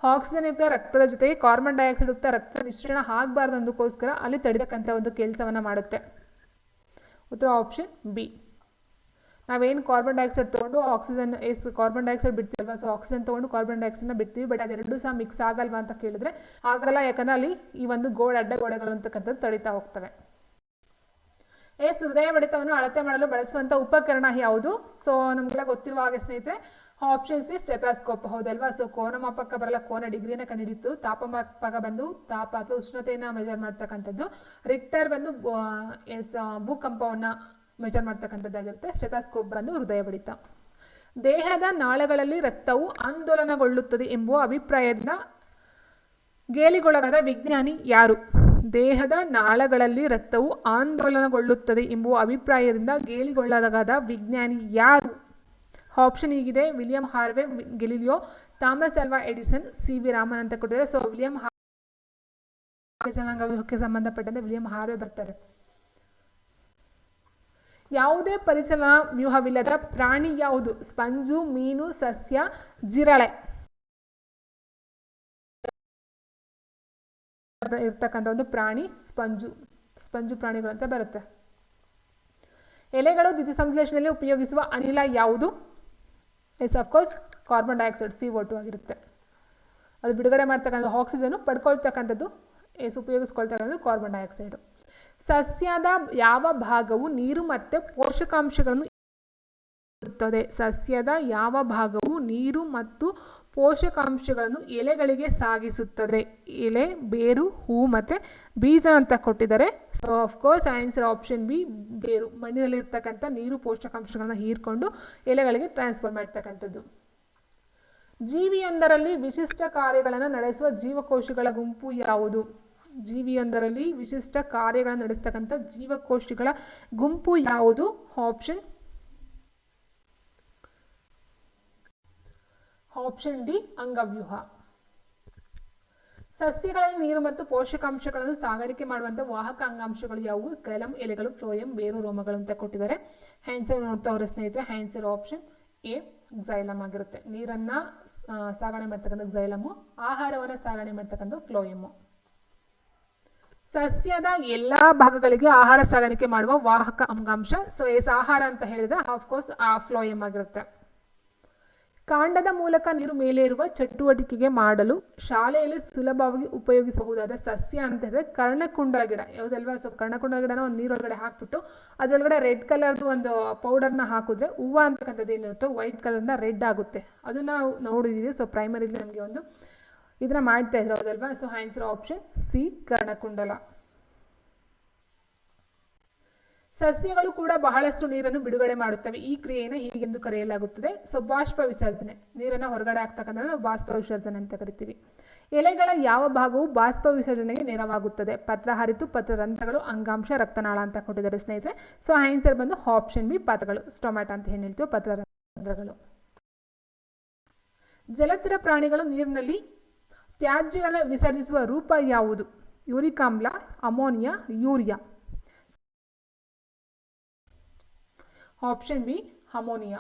ಆಕ್ಸಿಜನ್ ಯುಕ್ತ ರಕ್ತದ ಜೊತೆಗೆ ಕಾರ್ಬನ್ ಡೈಆಕ್ಸೈಡ್ ಯುಕ್ತ ರಕ್ತ ಮಿಶ್ರಣ ಆಗಬಾರ್ದು ಅಂದಕ್ಕೋಸ್ಕರ ಅಲ್ಲಿ ತಡಿತಕ್ಕಂಥ ಒಂದು ಕೆಲಸವನ್ನು ಮಾಡುತ್ತೆ. ಉತ್ತರ ಆಪ್ಷನ್ ಬಿ ನಾವೇನು ಕಾರ್ಬನ್ ಡೈಆಕ್ಸೈಡ್ ತೊಗೊಂಡು ಆಕ್ಸಿಜನ್ ಎಸ್ ಕಾರ್ಬನ್ ಡೈಆಕ್ಸೈಡ್ ಬಿಡ್ತೀವಲ್ವ? ಸೊ ಆಕ್ಸಿಜನ್ ತೊಗೊಂಡು ಕಾರ್ಬನ್ ಡೈಆಕ್ಸೈಡ್ನ ಬಿಡ್ತೀವಿ ಬಟ್ ಅದೆರಡೂ ಸಹ ಮಿಕ್ಸ್ ಆಗಲ್ವಾ ಅಂತ ಕೇಳಿದ್ರೆ ಆಗಲ್ಲ, ಯಾಕಂದ್ರೆ ಅಲ್ಲಿ ಈ ಒಂದು ಗೋಡ ಅಡ್ಡ ಗೋಡೆಗಳು ಅಂತಕ್ಕಂಥದ್ದು ತಡಿತಾ ಹೋಗ್ತವೆ. ಎಸ್, ಹೃದಯ ಬಡಿತವನ್ನು ಅಳತೆ ಮಾಡಲು ಬಳಸುವಂಥ ಉಪಕರಣ ಯಾವುದು? ಸೊ ನಮಗೆಲ್ಲ ಗೊತ್ತಿರುವ ಹಾಗೆ ಸ್ನೇಹಿತರೆ ಆಪ್ಷನ್ ಸಿ ಸ್ಟೆಥಾಸ್ಕೋಪ್ ಹೌದಲ್ವಾ? ಸೊ ಕೋನ ಮಾಪಕ ಬರಲ್ಲ ಕೋನ ಡಿಗ್ರಿನ ಕಂಡುಹಿಡಿತು ತಾಪಮಾಪಕ ಬಂದು ತಾಪ ಅಥವಾ ಉಷ್ಣತೆಯನ್ನು ಮೆಜರ್ ಮಾಡ್ತಕ್ಕಂಥದ್ದು. ರಿಕ್ಟರ್ ಬಂದು ಎಸ್ ಭೂಕಂಪವನ್ನು ಮೆಜರ್ ಮಾಡ್ತಕ್ಕಂಥದ್ದಾಗಿರುತ್ತೆ. ಸ್ಟೆಥಾಸ್ಕೋಪ್ ಬಂದು ಹೃದಯ ಬಡಿತ. ದೇಹದ ನಾಳಗಳಲ್ಲಿ ರಕ್ತವು ಆಂದೋಲನಗೊಳ್ಳುತ್ತದೆ ಎಂಬುವ ಅಭಿಪ್ರಾಯದ ಗೇಲಿಗೊಳಗಾದ ವಿಜ್ಞಾನಿ ಯಾರು? ದೇಹದ ನಾಳಗಳಲ್ಲಿ ರಕ್ತವು ಆಂದೋಲನಗೊಳ್ಳುತ್ತದೆ ಎಂಬುವ ಅಭಿಪ್ರಾಯದಿಂದ ಗೇಲಿಗೊಳ್ಳಗಾದ ವಿಜ್ಞಾನಿ ಯಾರು? ಆಪ್ಷನ್ ಹೀಗಿದೆ. William Harvey, Galileo, Thomas Alva Edison C V Raman ಅಂತ ಕೊಟ್ಟಿದ್ದಾರೆ. ಸೊ ವಿಲಿಯಂ ಹಾರ್ವೆ ಜನಾಂಗ ಸಂಬಂಧಪಟ್ಟಂತೆ ವಿಲಿಯಂ ಹಾರ್ವೆ ಬರ್ತಾರೆ. ಯಾವುದೇ ಪರಿಚಲನಾ ವ್ಯೂಹವಿಲ್ಲದ ಪ್ರಾಣಿ ಯಾವುದು? ಸ್ಪಂಜು, ಮೀನು, ಸಸ್ಯ, ಜಿರಳೆ. ಇರ್ತಕ್ಕಂಥ ಒಂದು ಪ್ರಾಣಿ ಸ್ಪಂಜು. ಸ್ಪಂಜು ಪ್ರಾಣಿಗಳು ಅಂತ ಬರುತ್ತೆ. ಎಲೆಗಳು ದ್ಯುತಿ ಸಂಶ್ಲೇಷಣೆಯಲ್ಲಿ ಉಪಯೋಗಿಸುವ ಅನಿಲ ಯಾವುದು? Yes of course carbon dioxide C O two ಆಗಿರುತ್ತೆ. ಅದು ಬಿಡುಗಡೆ ಮಾಡ್ತಕ್ಕಂಥ ಆಕ್ಸಿಜನ್ ಪಡ್ಕೊಳ್ತಕ್ಕಂಥದ್ದು ಎಸ್ ಉಪಯೋಗಿಸ್ಕೊಳ್ತಕ್ಕಂಥದ್ದು ಕಾರ್ಬನ್ ಡೈಆಕ್ಸೈಡು ಸಸ್ಯದ ಯಾವ ಭಾಗವು ನೀರು ಮತ್ತು ಪೋಷಕಾಂಶಗಳನ್ನು ಇರುತ್ತದೆ? ಸಸ್ಯದ ಯಾವ ಭಾಗವು ನೀರು ಮತ್ತು ಪೋಷಕಾಂಶಗಳನ್ನು ಎಲೆಗಳಿಗೆ ಸಾಗಿಸುತ್ತದೆ? ಎಲೆ, ಬೇರು, ಹೂ ಮತ್ತು ಬೀಜ ಅಂತ ಕೊಟ್ಟಿದ್ದಾರೆ. So of course answer option B ಬೇರು. ಮಣ್ಣಿನಲ್ಲಿರ್ತಕ್ಕಂಥ ನೀರು ಪೋಷಕಾಂಶಗಳನ್ನು ಹೀರ್ಕೊಂಡು ಎಲೆಗಳಿಗೆ ಟ್ರಾನ್ಸ್ಫರ್ ಮಾಡ್ತಕ್ಕಂಥದ್ದು. ಜೀವಿಯೊಂದರಲ್ಲಿ ವಿಶಿಷ್ಟ ಕಾರ್ಯಗಳನ್ನು ನಡೆಸುವ ಜೀವಕೋಶಗಳ ಗುಂಪು ಯಾವುದು? ಜೀವಿಯೊಂದರಲ್ಲಿ ವಿಶಿಷ್ಟ ಕಾರ್ಯಗಳನ್ನು ನಡೆಸ್ತಕ್ಕಂಥ ಜೀವಕೋಶಗಳ ಗುಂಪು ಯಾವುದು? ಆಪ್ಷನ್ ಆಪ್ಷನ್ ಡಿ, ಅಂಗವ್ಯೂಹ. ಸಸ್ಯಗಳಲ್ಲಿ ನೀರು ಮತ್ತು ಪೋಷಕಾಂಶಗಳನ್ನು ಸಾಗಾಣಿಕೆ ಮಾಡುವಂತಹ ವಾಹಕ ಅಂಗಾಂಶಗಳು ಯಾವುವು? ಸ್ಕೈಲಮ್ ಎಲೆಗಳು ಫ್ಲೋಯಂ ಬೇರು, ರೋಮಗಳು ಅಂತ ಕೊಟ್ಟಿದ್ದಾರೆ. ಹ್ಯಾನ್ಸರ್ ನೋಡ್ತಾ ಅವರ ಸ್ನೇಹಿತರೆ ಹ್ಯಾನ್ಸರ್ ಆಪ್ಷನ್ ಎ ಝೈಲಮ್ ಆಗಿರುತ್ತೆ. ನೀರನ್ನ ಸಾಗಣೆ ಮಾಡ್ತಕ್ಕಂಥ ಝೈಲಮು ಆಹಾರವನ್ನು ಸಾಗಣೆ ಮಾಡ್ತಕ್ಕಂಥ ಫ್ಲೋಯಮ್ಮು ಸಸ್ಯದ ಎಲ್ಲ ಭಾಗಗಳಿಗೆ ಆಹಾರ ಸಾಗಾಣಿಕೆ ಮಾಡುವ ವಾಹಕ ಅಂಗಾಂಶ. ಸೊ ಎಸ್ ಆಹಾರ ಅಂತ ಹೇಳಿದ್ರೆ ಆಫ್ಕೋರ್ಸ್ ಆ ಫ್ಲೋಯಮ್ ಆಗಿರುತ್ತೆ. ಕಾಂಡದ ಮೂಲಕ ನೀರು ಮೇಲೇರುವ ಚಟುವಟಿಕೆಗೆ ಮಾಡಲು ಶಾಲೆಯಲ್ಲಿ ಸುಲಭವಾಗಿ ಉಪಯೋಗಿಸಬಹುದಾದ ಸಸ್ಯ ಅಂತ ಹೇಳಿದ್ರೆ, ಕರ್ಣಕುಂಡ ಗಿಡ. ಯಾವುದಲ್ವಾ? ಸೊ ಕರ್ಣಕುಂಡ ಗಿಡನ ಒಂದು ನೀರೊಳಗಡೆ ಹಾಕ್ಬಿಟ್ಟು, ಅದರೊಳಗಡೆ ರೆಡ್ ಕಲರ್ದು ಒಂದು ಪೌಡರ್ನ ಹಾಕಿದ್ರೆ ಹೂವು ಅಂತಕ್ಕಂಥದ್ದು ಏನಿರುತ್ತೋ ವೈಟ್ ಕಲರ್ನ ರೆಡ್ ಆಗುತ್ತೆ. ಅದನ್ನ ನಾವು ನೋಡಿದ್ದೀವಿ ಸೊ ಪ್ರೈಮರಿಲಿ ನಮಗೆ ಒಂದು ಇದನ್ನ ಮಾಡ್ತಾ ಇದ್ರು ಹೌದಲ್ವಾ ಸೊ ಆನ್ಸರ್ ಆಪ್ಷನ್ ಸಿ ಕರ್ಣಕುಂಡಲ. ಸಸ್ಯಗಳು ಕೂಡ ಬಹಳಷ್ಟು ನೀರನ್ನು ಬಿಡುಗಡೆ ಮಾಡುತ್ತವೆ. ಈ ಕ್ರಿಯೆಯನ್ನು ಹೀಗೆಂದು ಕರೆಯಲಾಗುತ್ತದೆ. ಸೊ ಬಾಷ್ಪ ವಿಸರ್ಜನೆ. ನೀರನ್ನು ಹೊರಗಡೆ ಆಗ್ತಕ್ಕಂಥ ಬಾಷ್ಪ ವಿಸರ್ಜನೆ ಅಂತ ಕರಿತೀವಿ. ಎಲೆಗಳ ಯಾವ ಭಾಗವು ಬಾಷ್ಪ ವಿಸರ್ಜನೆಗೆ ನೆರವಾಗುತ್ತದೆ? ಪತ್ರ ಹರಿತು ಪತ್ರರಂಧ್ರಗಳು ಅಂಗಾಂಶ, ರಕ್ತನಾಳ ಅಂತ ಕೊಟ್ಟಿದ್ದಾರೆ ಸ್ನೇಹಿತರೆ. ಸೊ ಆನ್ಸರ್ ಬಂದು ಆಪ್ಷನ್ ಬಿ ಪತ್ರಗಳು. ಸ್ಟೊಮ್ಯಾಟೊ ಅಂತ ಏನು ಹೇಳ್ತೀವಿ ಪತ್ರರಂಧ್ರಗಳು ಜಲಚರ ಪ್ರಾಣಿಗಳು ನೀರಿನಲ್ಲಿ ತ್ಯಾಜ್ಯಗಳನ್ನು ವಿಸರ್ಜಿಸುವ ರೂಪ ಯಾವುದು? ಯೂರಿಕ್ ಆಮ್ಲ ammonia, urea. Option B, ammonia.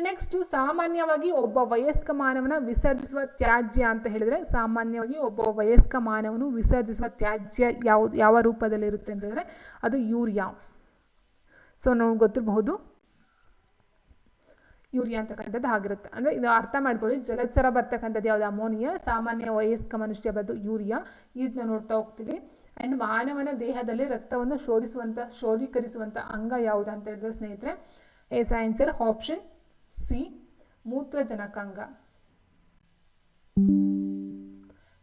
Next, ಸಾಮಾನ್ಯವಾಗಿ ಒಬ್ಬ ವಯಸ್ಕ ಮಾನವನ ವಿಸರ್ಜಿಸುವ ತ್ಯಾಜ್ಯ ಅಂತ ಹೇಳಿದ್ರೆ, ಸಾಮಾನ್ಯವಾಗಿ ಒಬ್ಬ ವಯಸ್ಕ ಮಾನವನು ವಿಸರ್ಜಿಸುವ ತ್ಯಾಜ್ಯ ಯಾವ ಯಾವ ರೂಪದಲ್ಲಿರುತ್ತೆ ಅಂತ ಹೇಳಿದ್ರೆ, ಅದು ಯೂರಿಯಾ. ಸೊ ನಮ್ಗೆ ಗೊತ್ತಿರಬಹುದು ಯೂರಿಯಾ ಅಂತಕ್ಕಂಥದ್ದು ಆಗಿರುತ್ತೆ. ಅಂದರೆ ಇದು ಅರ್ಥ ಮಾಡ್ಕೊಳ್ಳಿ, ಜಲಚರ ಬರ್ತಕ್ಕಂಥದ್ದು ಯಾವುದು? ಅಮೋನಿಯಾ, ಸಾಮಾನ್ಯ ವಯಸ್ಕ ಮನುಷ್ಯ ಬದ್ದು ಯೂರಿಯಾ. ಇದನ್ನ ನೋಡ್ತಾ ಹೋಗ್ತೀವಿ. ಆ್ಯಂಡ್ ಮಾನವನ ದೇಹದಲ್ಲಿ ರಕ್ತವನ್ನು ಶೋಧಿಸುವಂಥ ಶೋಧೀಕರಿಸುವಂಥ ಅಂಗ ಯಾವುದು ಅಂತ ಹೇಳಿದ್ರೆ ಸ್ನೇಹಿತರೆ ಎಸ್ ಆನ್ಸರ್ ಆಪ್ಷನ್ ಸಿ ಮೂತ್ರಜನಕಾಂಗ.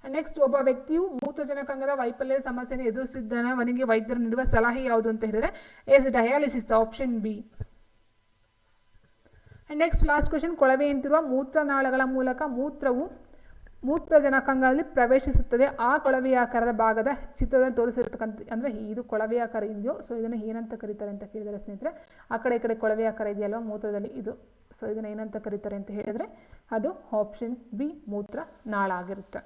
ನೆಕ್ಸ್ಟ್ ಒಬ್ಬ ವ್ಯಕ್ತಿಯು ಮೂತ್ರಜನಕಾಂಗದ ವೈಫಲ್ಯ ಸಮಸ್ಯೆಯನ್ನು ಎದುರಿಸಿದ್ದಾನೆ. ಅವನಿಗೆ ವೈದ್ಯರು ನೀಡುವ ಸಲಹೆ ಯಾವುದು ಅಂತ ಹೇಳಿದ್ರೆ yes dialysis option B next last question ಕೊಳವೆಯಂತಿರುವ ಮೂತ್ರನಾಳಗಳ ಮೂಲಕ ಮೂತ್ರವು ಮೂತ್ರಜನಕಾಂಗಗಳಲ್ಲಿ ಪ್ರವೇಶಿಸುತ್ತದೆ. ಆ ಕೊಳವೆಯಾಕಾರದ ಭಾಗದ ಚಿತ್ರದಲ್ಲಿ ತೋರಿಸಿರ್ತಕ್ಕಂಥ, ಅಂದರೆ ಇದು ಕೊಳವೆಯಾಕಾರ ಇದೆಯೋ ಸೊ ಇದನ್ನು ಏನಂತ ಕರೀತಾರೆ ಅಂತ ಕೇಳಿದರೆ ಸ್ನೇಹಿತರೆ. ಆ ಕಡೆ ಈ ಕಡೆ ಕೊಳವೆಯಾಕಾರ ಇದೆಯಲ್ವ ಮೂತ್ರದಲ್ಲಿ? ಇದು ಸೊ ಇದನ್ನು ಏನಂತ ಕರೀತಾರೆ ಅಂತ ಹೇಳಿದರೆ ಅದು ಆಪ್ಷನ್ ಬಿ ಮೂತ್ರ ನಾಳ ಆಗಿರುತ್ತೆ.